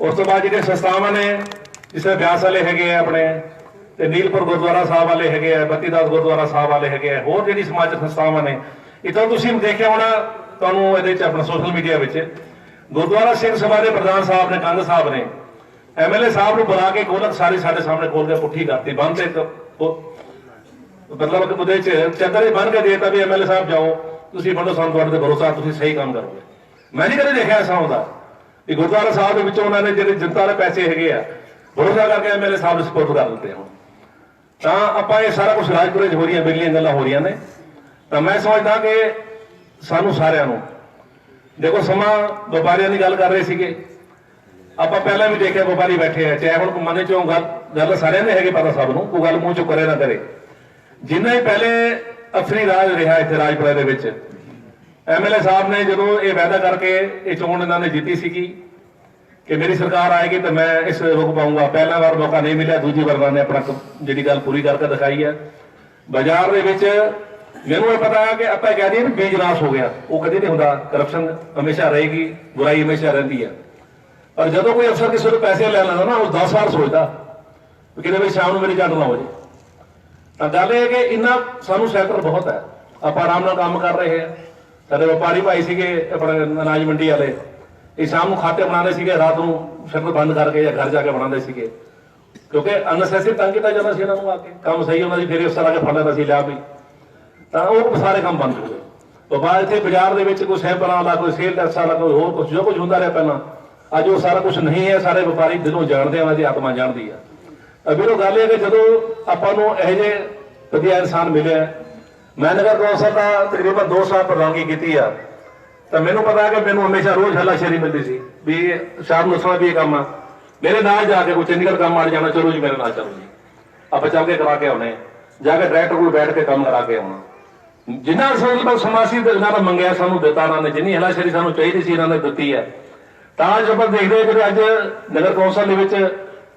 ਉਸ ਤੋਂ ਬਾਅਦ ਜਿਹੜੇ ਸੰਸਥਾਵਾਂ ਨੇ ਜਿਸ ਤਰ੍ਹਾਂ ਬਿਆਸ ਵਾਲੇ ਹੈਗੇ ਆ ਆਪਣੇ, ਤੇ ਨੀਲਪੁਰ ਗੁਰਦੁਆਰਾ ਸਾਹਿਬ ਵਾਲੇ ਹੈਗੇ ਆ, ਬੱਤੀਦਾਸ ਗੁਰਦੁਆਰਾ ਸਾਹਿਬ ਵਾਲੇ ਹੈਗੇ ਆ, ਹੋਰ ਜਿਹੜੀ ਸਮਾਜਿਕ ਸੰਸਥਾਵਾਂ ਨੇ, ਇਹ ਤਾਂ ਤੁਸੀਂ ਦੇਖਿਆ ਹੋਣਾ, ਤੁਹਾਨੂੰ ਇਹਦੇ ਚ ਆਪਣਾ ਸੋਸ਼ਲ ਮੀਡੀਆ ਵਿੱਚ ਗੁਰਦੁਆਰਾ ਸਿੰਘ ਸਭਾ ਦੇ ਪ੍ਰਧਾਨ ਸਾਹਿਬ ਨੇ, ਕੰਗ ਸਾਹਿਬ ਨੇ ਐਮਐਲਏ ਸਾਹਿਬ ਨੂੰ ਬੁਲਾ ਕੇ ਗੋਲਕ ਸਾਰੀ ਸਾਡੇ ਸਾਹਮਣੇ ਖੋਲ ਕੇ ਪੁੱਠੀ ਕਰਤੀ, ਬੰਦ ਤੇ ਮਤਲਬ ਉਹਦੇ ਚ ਚੱਦਰ ਹੀ ਬੰਨ ਕੇ ਦੇਤਾ ਵੀ ਐਮਐਲਏ ਸਾਹਿਬ ਜਾਓ, ਤੁਸੀਂ ਫੜੋ ਸਾਨੂੰ ਤੁਹਾਡੇ ਤੇ ਭਰੋਸਾ, ਤੁਸੀਂ ਸਹੀ ਕੰਮ ਕਰੋਗੇ। ਮੈਂ ਨਹੀਂ ਕਦੇ ਦੇਖਿਆ ਐਸਾ ਹੁੰਦਾ ਵੀ ਗੁਰਦੁਆਰਾ ਸਾਹਿਬ ਦੇ ਵਿੱਚੋਂ ਉਹਨਾਂ ਨੇ ਜਿਹੜੇ ਜਨਤਾ ਦੇ ਪੈਸੇ ਹੈਗੇ ਆ, ਭਰੋਸਾ ਕਰਕੇ ਐਮਐਲਏ ਸਾਹਿਬ ਨੂੰ ਸਪੋਰਟ ਕਰ ਦਿੱਤੇ ਹੁਣ। ਤਾਂ ਆਪਾਂ ਇਹ ਸਾਰਾ ਕੁਝ ਰਾਜਪੁਰੇ 'ਚ ਹੋ ਰਹੀਆਂ ਬਿਗਲੀਆਂ ਗੱਲਾਂ ਹੋ ਰਹੀਆਂ ਨੇ। ਤਾਂ ਮੈਂ ਸਮਝਦਾ ਕਿ ਸਾਨੂੰ ਸਾਰਿਆਂ ਨੂੰ ਦੇਖੋ, ਸਮਾਂ ਵਪਾਰੀਆਂ ਦੀ ਗੱਲ ਕਰ ਰਹੇ ਸੀਗੇ। ਆਪਾਂ ਪਹਿਲਾਂ ਵੀ ਦੇਖਿਆ ਵਪਾਰੀ ਬੈਠੇ ਆ, ਚਾਹੇ ਹੁਣ ਮਨੇ ਚੋਂ ਗੱਲ ਗੱਲ ਸਾਰਿਆਂ ਦੇ ਹੈਗੇ ਪਤਾ ਸਭ ਨੂੰ, ਕੋਈ ਗੱਲ ਮੂੰਹ ਚੋਂ ਕਰੇ ਨਾ ਕਰੇ। ਜਿੰਨਾ ਹੀ ਪਹਿਲੇ ਅਫਸਰੀ ਰਾਜ ਰਿਹਾ ਇੱਥੇ ਰਾਜਪੁਰਾ ਦੇ ਵਿੱਚ ਐਮਐਲਏ ਸਾਹਿਬ ਨੇ ਜਦੋਂ ਇਹ ਵਾਅਦਾ ਕਰਕੇ ਇਹ ਚੋਣ ਇਹਨਾਂ ਨੇ ਜਿੱਤੀ ਸੀਗੀ ਕਿ ਮੇਰੀ ਸਰਕਾਰ ਆਏਗੀ ਤਾਂ ਮੈਂ ਇਸ ਰੁਕ ਪਾਉਂਗਾ ਪਹਿਲਾ ਵਾਰ ਮੌਕਾ ਨਹੀਂ ਮਿਲਿਆ, ਦੂਜੀ ਵਾਰ ਉਹਨਾਂ ਨੇ ਆਪਣਾ ਜਿਹੜੀ ਗੱਲ ਪੂਰੀ ਕਰਕੇ ਦਿਖਾਈ ਹੈ ਬਾਜ਼ਾਰ ਦੇ ਵਿੱਚ ਮੈਨੂੰ ਇਹ ਪਤਾ ਹੈ ਕਿ ਆਪਾਂ ਕਹਿ ਦਈਏ ਵੀ ਬੀਜ ਨਾਸ਼ ਹੋ ਗਿਆ। ਉਹ ਕਦੇ ਨਹੀਂ ਹੁੰਦਾ। ਕਰਪਸ਼ਨ ਹਮੇਸ਼ਾ ਰਹੇਗੀ, ਬੁਰਾਈ ਹਮੇਸ਼ਾ ਰਹਿੰਦੀ ਹੈ। ਪਰ ਜਦੋਂ ਕੋਈ ਅਫਸਰ ਕਿਸੇ ਤੋਂ ਪੈਸੇ ਲੈ ਲੈਂਦਾ ਨਾ, ਉਹ 10 ਵਾਰ ਸੋਚਦਾ ਵੀ ਕਿਤੇ ਵੀ ਸ਼ਾਮ ਨੂੰ ਮੇਰੀ ਝੱਟ ਨਾ ਹੋ ਜੇ ਤਾਂ ਗੱਲ ਇਹ ਹੈ ਕਿ ਇੰਨਾ ਸਾਨੂੰ ਸੈਕਟਰ ਬਹੁਤ ਹੈ। ਆਪਾਂ ਆਰਾਮ ਨਾਲ ਕੰਮ ਕਰ ਰਹੇ ਹਾਂ। ਸਾਡੇ ਵਪਾਰੀ ਭਾਈ ਸੀਗੇ, ਆਪਣੇ ਅਨਾਜ ਮੰਡੀ ਵਾਲੇ। ਇਹ ਸ਼ਾਮ ਨੂੰ ਖਾਤੇ ਬਣਾਉਂਦੇ ਸੀਗੇ, ਰਾਤ ਨੂੰ ਸ਼ਟਰ ਬੰਦ ਕਰਕੇ ਜਾਂ ਘਰ ਜਾ ਕੇ ਬਣਾਉਂਦੇ ਸੀਗੇ। ਕਿਉਂਕਿ ਅਨਸੈਸਰੀ ਤੰਗ ਕੀਤਾ ਜਾਂਦਾ ਸੀ ਇਹਨਾਂ ਨੂੰ ਆ ਕੇ। ਕੰਮ ਸਹੀ ਹੁੰਦਾ ਸੀ, ਫਿਰ ਉਸ ਤਰ੍ਹਾਂ ਕੇ ਫੜ ਲੈਂਦਾ ਸੀ ਲਿਆ ਵੀ। ਤਾਂ ਉਹ ਸਾਰੇ ਕੰਮ ਬੰਦ ਹੋ ਗਏ। ਵਪਾਰ ਇੱਥੇ ਬਾਜ਼ਾਰ ਦੇ ਵਿੱਚ ਕੋਈ ਸਹਿਬਰਾਂ ਵਾਲਾ ਕੋਈ ਸੇਲ ਟੈਕਸ ਵਾਲਾ, ਕੋਈ ਹੋਰ ਕੁਝ ਜੋ ਕੁਝ ਹੁੰਦਾ ਰਿਹਾ ਪਹਿਲਾਂ। ਅੱਜ ਉਹ ਸਾਰਾ ਕੁਝ ਨਹੀਂ ਹੈ, ਸਾਰੇ ਵਪਾਰੀ ਦਿਲੋਂ ਜਾਣਦੇ ਆ, ਉਹਨਾਂ ਦੀ ਆਤਮਾ ਜਾਣਦੀ ਆ। ਅਬੀਰੋ ਗੱਲ ਇਹ ਕਿ ਜਦੋਂ ਆਪਾਂ ਨੂੰ ਇਹੋ ਜਿਹੇ ਵਧੀਆ ਇਨਸਾਨ ਮਿਲਿਆ ਮੈਂ ਨਗਰ ਕੌਂਸਲ ਦਾ ਤਕਰੀਬਨ 2 ਸਾਲ ਪ੍ਰਧਾਨਗੀ ਕੀਤੀ ਆ, ਤਾਂ ਮੈਨੂੰ ਪਤਾ ਕਿ ਮੈਨੂੰ ਹਮੇਸ਼ਾ ਰੋਜ਼ ਹੱਲਾਸ਼ੇਰੀ ਮਿਲਦੀ ਸੀ, ਵੀ ਸ਼ਾਮ ਨੂੰ ਦੱਸਣਾ ਵੀ ਇਹ ਕੰਮ ਆ। ਮੇਰੇ ਨਾਲ ਜਾ ਕੇ ਕੋਈ ਚੰਡੀਗੜ੍ਹ ਕੰਮ ਆੜ ਜਾਣਾ, ਚਲੋ ਜੀ, ਮੇਰੇ ਨਾਲ ਚਲੋ ਜੀ। ਆਪਾਂ ਚੱਲ ਕੇ ਕਰਾ ਕੇ ਆਉਣੇ ਜਾ ਕੇ ਡਾਇਰੈਕਟਰ ਕੋਲ ਬੈਠ ਕੇ ਕੰਮ ਕਰਾ ਕੇ ਆਉਣਾ। ਜਿੰਨਾ ਸਾਨੂੰ ਸਮਾਸੀ ਦੇ ਨਾਲ ਮੰਗਿਆ ਸਾਨੂੰ ਦਿੱਤਾ ਉਹਨਾਂ ਨੇ ਜਿੰਨੀ ਹਲਾਸ਼ੇਰੀ ਸਾਨੂੰ ਚਾਹੀਦੀ ਸੀ ਇਹਨਾਂ ਨੇ ਦਿੱਤੀ ਹੈ। ਤਾਂ ਅੱਜ ਆਪਾਂ ਦੇਖਦੇ ਹਾਂ ਕਿ ਅੱਜ ਨਗਰ ਕੌਂਸਲ ਦੇ ਵਿੱਚ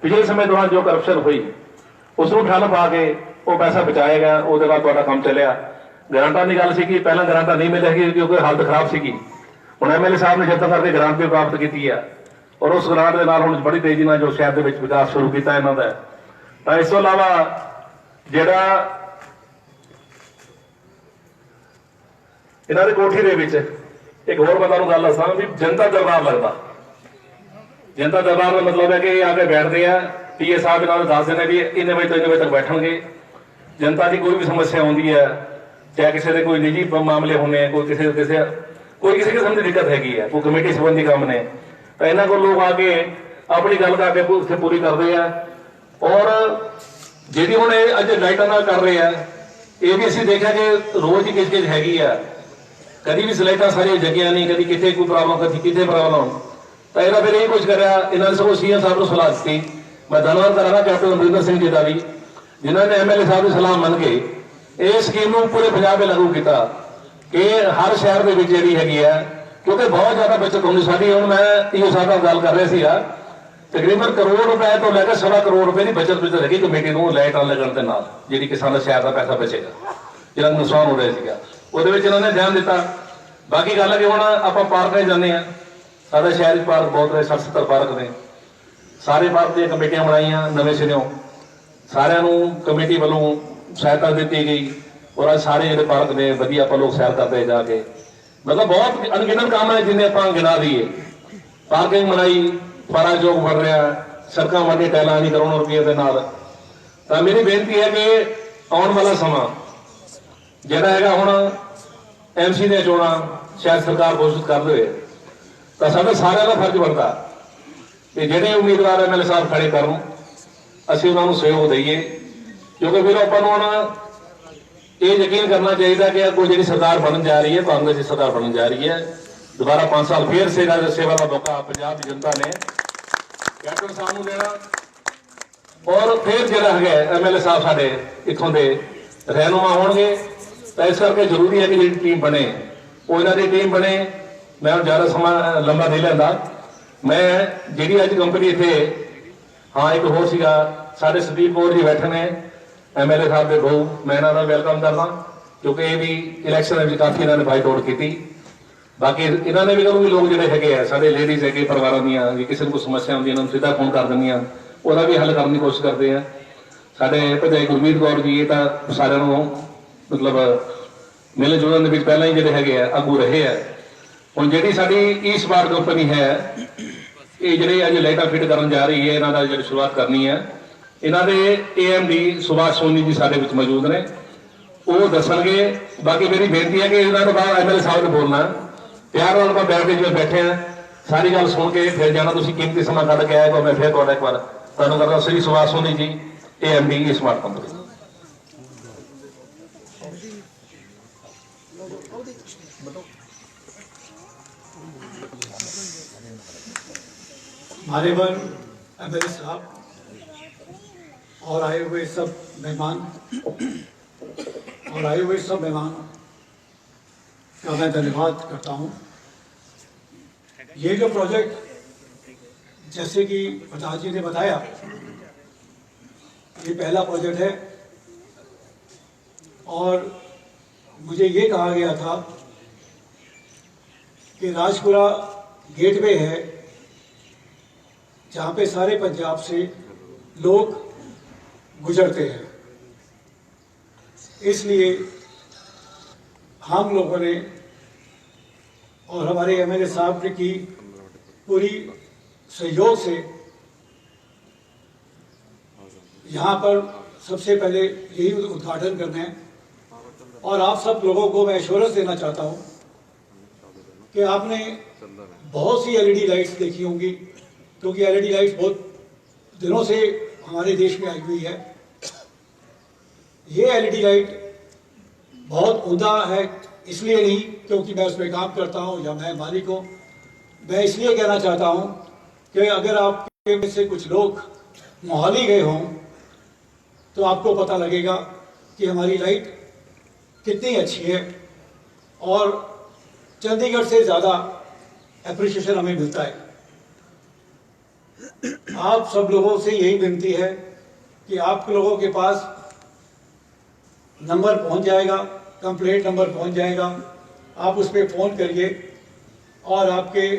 ਪਿਛਲੇ ਸਮੇਂ ਦੌਰਾਨ ਜੋ ਕਰਪਸ਼ਨ ਹੋਈ ਉਸ ਨੂੰ ਠੱਲ ਪਾ ਕੇ ਉਹ ਪੈਸਾ ਬਚਾਏਗਾ ਉਹਦੇ ਨਾਲ ਤੁਹਾਡਾ ਕੰਮ ਚੱਲਿਆ। ਗ੍ਰਾਂਟਾਂ ਦੀ ਗੱਲ ਸੀ ਕਿ ਪਹਿਲਾਂ ਗ੍ਰਾਂਟਾਂ ਨਹੀਂ ਮਿਲਿਆ ਸੀ ਕਿਉਂਕਿ ਹਾਲਤ ਖਰਾਬ ਸੀਗੀ। ਹੁਣ ਐਮਐਲਏ ਸਾਹਿਬ ਨੇ ਜੱਤਾ ਕਰਕੇ ਗ੍ਰਾਂਟ ਵੀ ਪ੍ਰਾਪਤ ਕੀਤੀ ਹੈ ਔਰ ਉਸ ਗ੍ਰਾਂਟ ਦੇ ਨਾਲ ਹੁਣ ਬੜੀ ਤੇਜ਼ੀ ਨਾਲ ਜੋ ਸ਼ਹਿਰ ਦੇ ਵਿੱਚ ਵਿਕਾਸ ਸ਼ੁਰੂ ਕੀਤਾ ਇਹਨਾਂ ਦਾ। ਤਾਂ ਇਸ ਤੋਂ ਇਲਾਵਾ ਜਿਹੜਾ ਇਹਨਾਂ ਦੇ ਕੋਠੀ ਦੇ ਵਿੱਚ ਇੱਕ ਹੋਰ ਬੰਦਾ ਨੂੰ ਗੱਲ ਦੱਸਾਂ ਵੀ ਜਨਤਾ ਦਰਬਾਰ ਲੱਗਦਾ। ਜਨਤਾ ਦਰਬਾਰ ਦਾ ਮਤਲਬ ਹੈ ਕਿ ਇਹ ਆ ਕੇ ਬੈਠਦੇ ਆ, ਪੀਏ ਸਾਹਿਬ ਇਹਨਾਂ ਨੂੰ ਦੱਸਦੇ ਨੇ ਵੀ ਇੰਨੇ ਵਜੇ ਤੋਂ ਇੰਨੇ ਵਜੇ ਤੱਕ ਬੈਠਣਗੇ। ਜਨਤਾ ਦੀ ਕੋਈ ਵੀ ਸਮੱਸਿਆ ਆਉਂਦੀ ਹੈ, ਚਾਹੇ ਕਿਸੇ ਦੇ ਕੋਈ ਨਿੱਜੀ ਮਾਮਲੇ ਹੋਣੇ ਆ, ਕੋਈ ਕਿਸੇ ਕਿਸੇ ਕੋਈ ਕਿਸੇ ਕਿਸਮ ਦੀ ਦਿੱਕਤ ਹੈਗੀ ਹੈ ਕੋਈ ਕਮੇਟੀ ਸੰਬੰਧੀ ਕੰਮ ਨੇ। ਤਾਂ ਇਹਨਾਂ ਕੋਲ ਲੋਕ ਆ ਕੇ ਆਪਣੀ ਗੱਲ ਕਰਕੇ ਉੱਥੇ ਪੂਰੀ ਕਰਦੇ ਆ। ਔਰ ਜਿਹੜੀ ਹੁਣ ਇਹ ਅੱਜ ਲਾਈਟਾਂ ਨਾਲ ਕਰ ਰਹੇ ਆ, ਇਹ ਵੀ ਅਸੀਂ ਦੇਖਿਆ ਕਿ ਰੋਜ਼ ਹੀ ਕਿਸ ਕਿਸ ਹੈਗੀ ਆ। ਕਦੀ ਵੀ ਸਲਾਈਟਾਂ ਸਾਰੀਆਂ ਜਗੀਆਂ ਨਹੀਂ, ਕਦੀ ਕਿਤੇ ਕੋਈ ਪ੍ਰੋਬਲਮ ਕਦੀ ਕਿਤੇ ਪ੍ਰੋਬਲਮ ਤਾਂ ਇਹਨਾਂ ਫਿਰ ਇਹ ਕੁਝ ਕਰਿਆ, ਇਹਨਾਂ ਨੇ ਸਗੋਂ ਸੀਐਮ ਸਾਹਿਬ ਨੂੰ ਸਲਾਹ ਦਿੱਤੀ। ਮੈਂ ਧੰਨਵਾਦ ਕਰਾਂਗਾ ਕੈਪਟਨ ਅਮਰਿੰਦਰ ਸਿੰਘ ਜੀ ਦਾ ਵੀ, ਜਿਨ੍ਹਾਂ ਨੇ ਐਮਐਲਏ ਸਾਹਿਬ ਦੀ ਸਲਾਹ ਮੰਨ ਕੇ ਇਹ ਸਕੀਮ ਨੂੰ ਪੂਰੇ ਪੰਜਾਬ 'ਚ ਲਾਗੂ ਕੀਤਾ ਕਿ ਹਰ ਸ਼ਹਿਰ ਦੇ ਵਿੱਚ ਜਿਹੜੀ ਹੈਗੀ ਹੈ, ਕਿਉਂਕਿ ਬਹੁਤ ਜ਼ਿਆਦਾ ਬਚਤ ਹੁੰਦੀ ਸਾਡੀ, ਹੁਣ ਮੈਂ ਇਹ ਸਾਹਿਬ ਨਾਲ ਗੱਲ ਕਰ ਰਿਹਾ ਸੀਗਾ, ਤਕਰੀਬਨ ਕਰੋੜ ਰੁਪਏ ਤੋਂ ਲੈ ਕੇ ਸਵਾ ਕਰੋੜ ਰੁਪਏ ਦੀ ਬਚਤ ਵਿੱਚ ਲੱਗੀ ਕਮੇਟੀ ਨੂੰ ਲਾਈਟਾਂ ਲੱਗਣ ਦੇ ਨਾਲ, ਜਿਹੜੀ ਕਿਸਾਨ ਦਾ ਸ਼ਹਿਰ ਦਾ ਪੈਸਾ ਬਚੇਗਾ, ਜਿਹੜਾ ਨੁਕਸਾਨ ਹੋ ਰਿਹਾ ਸੀਗਾ। ਉਹਦੇ ਵਿੱਚ ਇਹਨਾਂ ਨੇ ਧਿਆਨ ਦਿੱਤਾ। ਬਾਕੀ ਗੱਲ ਹੈ ਕਿ ਹੁਣ ਆਪਾਂ ਪਾਰਕਾਂ 'ਚ ਜਾਂਦੇ ਆ ਸਾਡੇ ਸ਼ਹਿਰ ਪਾਰਕ ਬਹੁਤ ਨੇ 60 70 ਪਾਰਕ ਨੇ। ਸਾਰੇ ਪਾਰਕ ਦੀਆਂ ਕਮੇਟੀਆਂ ਬਣਾਈਆਂ ਨਵੇਂ ਸਿਰਿਓਂ। ਸਾਰਿਆਂ ਨੂੰ ਕਮੇਟੀ ਵੱਲੋਂ ਸਹਾਇਤਾ ਦਿੱਤੀ ਗਈ। ਔਰ ਅੱਜ ਸਾਰੇ ਜਿਹੜੇ ਪਾਰਕ ਨੇ, ਵਧੀਆ ਆਪਾਂ ਲੋਕ ਸੈਰ ਕਰਦੇ ਜਾ ਕੇ। ਮਤਲਬ ਬਹੁਤ ਅਣਗਿਣਤ ਕੰਮ ਹੈ ਜਿੰਨੇ ਆਪਾਂ ਗਿਣਾ ਦਈਏ। ਪਾਰਕਿੰਗ ਬਣਾਈ, ਫਾਰਾ ਚੌਕ ਬਣ ਰਿਹਾ, ਸੜਕਾਂ ਵਾਲੀ ਟੈਲਾਂ ਨਹੀਂ ਕਰੋੜਾਂ ਰੁਪਏ ਦੇ ਨਾਲ। ਤਾਂ ਮੇਰੀ ਬੇਨਤੀ ਹੈ ਕਿ ਆਉਣ ਵਾਲਾ ਸਮਾਂ, ਜਿਹੜਾ ਹੈਗਾ ਹੁਣ ਐਮਸੀ ਦੀਆਂ ਚੋਣਾਂ ਸ਼ਾਇਦ ਸਰਕਾਰ ਘੋਸ਼ਿਤ ਕਰ ਦੇਵੇ ਤਾਂ ਸਾਡਾ ਸਾਰਿਆਂ ਦਾ ਫਰਜ਼ ਬਣਦਾ ਕਿ ਜਿਹੜੇ ਉਮੀਦਵਾਰ ਐਮਐਲਏ ਸਾਹਿਬ ਖੜੇ ਕਰਨ, ਅਸੀਂ ਉਹਨਾਂ ਨੂੰ ਸਹਿਯੋਗ ਦਈਏ। ਕਿਉਂਕਿ ਫਿਰ ਆਪਾਂ ਨੂੰ ਹੁਣ ਇਹ ਯਕੀਨ ਕਰਨਾ ਚਾਹੀਦਾ ਕਿ ਕੋਈ ਜਿਹੜੀ ਸਰਕਾਰ ਬਣਨ ਜਾ ਰਹੀ ਹੈ, ਕਾਂਗਰਸ ਦੀ ਸਰਕਾਰ ਬਣਨ ਜਾ ਰਹੀ ਹੈ, ਦੁਬਾਰਾ 5 ਸਾਲ ਫੇਰ ਸੇਵਾ ਦਾ ਸੇਵਾ ਦਾ ਮੌਕਾ ਪੰਜਾਬ ਦੀ ਜਨਤਾ ਨੇ ਕੈਪਟਨ ਸਾਹਿਬ ਨੂੰ ਦੇਣਾ। ਔਰ ਫਿਰ ਜਿਹੜਾ ਹੈਗਾ ਐਮਐਲਏ ਸਾਹਿਬ ਸਾਡੇ ਇੱਥੋਂ ਦੇ ਰਹਿਨੁਮਾ ਹੋਣਗੇ। ਤਾਂ ਇਸ ਕਰਕੇ ਜ਼ਰੂਰੀ ਹੈ ਕਿ ਜਿਹੜੀ ਟੀਮ ਬਣੇ, ਉਹ ਇਹਨਾਂ ਦੀ ਟੀਮ ਬਣੇ। ਮੈਂ ਹੁਣ ਜ਼ਿਆਦਾ ਸਮਾਂ ਲੰਬਾ ਨਹੀਂ ਲੈਂਦਾ। ਮੈਂ ਜਿਹੜੀ ਅੱਜ ਕੰਪਨੀ ਇੱਥੇ, ਹਾਂ, ਇੱਕ ਹੋਰ ਸੀਗਾ, ਸਾਡੇ ਸੰਦੀਪ ਕੌਰ ਜੀ ਬੈਠੇ ਨੇ ਐਮਐਲਏ ਸਾਹਿਬ ਦੇ ਬਹੁ। ਮੈਂ ਇਹਨਾਂ ਦਾ ਵੈਲਕਮ ਕਰਦਾ, ਕਿਉਂਕਿ ਇਹ ਵੀ ਇਲੈਕਸ਼ਨ ਦੇ ਵਿੱਚ ਕਾਫੀ ਇਹਨਾਂ ਨੇ ਫਾਈਟ ਆਊਟ ਕੀਤੀ। ਬਾਕੀ ਇਹਨਾਂ ਨੇ ਵੀ ਕਹੋ ਵੀ ਲੋਕ ਜਿਹੜੇ ਹੈਗੇ ਆ, ਸਾਡੇ ਲੇਡੀਜ਼ ਹੈਗੇ, ਪਰਿਵਾਰਾਂ ਦੀਆਂ, ਜੇ ਕਿਸੇ ਨੂੰ ਕੋਈ ਸਮੱਸਿਆ ਹੁੰਦੀ ਹੈ, ਇਹਨਾਂ ਨੂੰ ਸਿੱਧਾ ਫੋਨ ਕਰ ਦਿੰਦੀਆਂ ਉਹਦਾ ਵੀ ਹੱਲ ਕਰਨ ਦੀ ਕੋਸ਼ਿਸ਼ ਕਰਦੇ ਆ ਸਾਡੇ ਭਜਾਈ ਗੁਰਮੀਤ ਕੌਰ ਜੀ, ਇਹ ਤਾਂ ਸਾਰਿਆਂ ਨੂੰ ਮਤਲਬ ਮਿਲਣ ਜੁਲਣ ਦੇ ਵਿੱਚ ਪਹਿਲਾਂ ਹੀ ਜਿਹੜੇ ਹੈਗੇ ਆ, ਆਗੂ ਰਹੇ ਆ। ਹੁਣ ਜਿਹੜੀ ਸਾਡੀ ਈ ਸਮਾਰਟ ਕੰਪਨੀ ਹੈ, ਇਹ ਜਿਹੜੇ ਅੱਜ ਲਾਈਟਾਂ ਫਿੱਟ ਕਰਨ ਜਾ ਰਹੀ ਹੈ, ਇਹਨਾਂ ਦਾ ਜਿਹੜੀ ਸ਼ੁਰੂਆਤ ਕਰਨੀ ਹੈ ਇਹਨਾਂ ਦੇ ਏਐਮਡੀ ਸੁਭਾਸ਼ ਸੋਨੀ ਜੀ ਸਾਡੇ ਵਿੱਚ ਮੌਜੂਦ ਨੇ। ਉਹ ਦੱਸਣਗੇ, ਬਾਕੀ ਮੇਰੀ ਬੇਨਤੀ ਹੈ ਕਿ ਇਹਨਾਂ ਤੋਂ ਬਾਅਦ ਐਮਐਲਏ ਸਾਹਿਬ ਨੂੰ ਬੋਲਣਾ। ਪਿਆਰ ਨਾਲ ਆਪਾਂ ਬੈਠ ਕੇ ਜਿਵੇਂ ਬੈਠੇ ਆ, ਸਾਰੀ ਗੱਲ ਸੁਣ ਕੇ ਫਿਰ ਜਾਣਾ ਤੁਸੀਂ ਕੀਮਤੀ ਸਮਾਂ ਕੱਢ ਕੇ ਆਏ ਕੋ ਮੈਂ ਫਿਰ ਤੁਹਾਡਾ ਇੱਕ ਵਾਰ ਤੁਹਾਨੂੰ ਕਰਦਾ। Shri Subhash Soni ji AMD smart company मान्यवर एमएलए साहब, और आए हुए सब मेहमान, और आए हुए सब मेहमान, का मैं धन्यवाद करता हूँ। ये जो प्रोजेक्ट, जैसे कि प्रधान जी ने बताया, ये पहला प्रोजेक्ट है, और मुझे ये कहा गया था कि राजपुरा गेटवे है जहाँ पे सारे पंजाब से लोग गुजरते हैं। इसलिए हम लोगों ने और हमारे एम एमएलए साहब ने की पूरी सहयोग से यहाँ पर सबसे पहले यही उद्घाटन करना है। और आप सब लोगों को मैं एश्योरेंस देना चाहता हूँ कि आपने बहुत सी एलईडी लाइट्स देखी होंगी। क्योंकि एलईडी लाइट बहुत दिनों से हमारे देश में आई हुई है। ये एलईडी लाइट बहुत उमदा है, इसलिए नहीं क्योंकि मैं उसमें काम करता हूँ या मैं मालिक हूँ। मैं इसलिए कहना चाहता हूँ कि अगर आप में से कुछ लोग मोहाली गए हों तो आपको पता लगेगा कि हमारी लाइट कितनी अच्छी है और चंडीगढ़ से ज़्यादा अप्रिशिएशन हमें मिलता है। आप सब लोगों से यही विनती है कि आप लोगों के पास नंबर पहुँच जाएगा, कंप्लेंट नंबर पहुँच जाएगा। आप उस पर फ़ोन करिए और आपके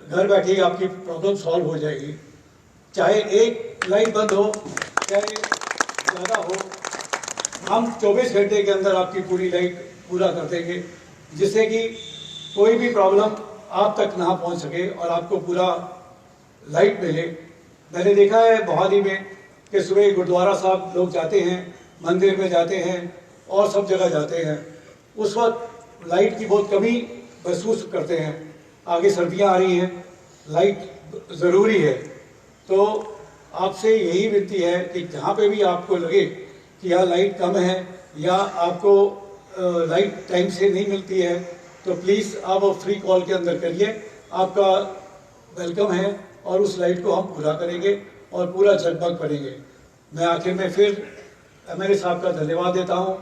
घर बैठे आपकी प्रॉब्लम सॉल्व हो जाएगी। चाहे एक लाइट बंद हो, चाहे ज़्यादा हो, हम 24 घंटे के अंदर आपकी पूरी लाइट पूरा कर देंगे, जिससे कि कोई भी प्रॉब्लम आप तक ना पहुँच सके और आपको पूरा लाइट मिले मैंने देखा है मोहाली में कि सुबह गुरुद्वारा साहब लोग जाते हैं, मंदिर में जाते हैं और सब जगह जाते हैं। उस वक्त लाइट की बहुत कमी महसूस करते हैं। आगे सर्दियाँ आ रही हैं, लाइट ज़रूरी है। तो आपसे यही विनती है कि जहाँ पे भी आपको लगे कि यहाँ लाइट कम है या आपको लाइट टाइम से नहीं मिलती है तो प्लीज़ आप फ्री कॉल के अंदर करिए। आपका वेलकम है। और उस लाइट को हम पूरा करेंगे और पूरा जगमग करेंगे मैं आखिर में फिर एमएलए साहब का धन्यवाद देता हूँ।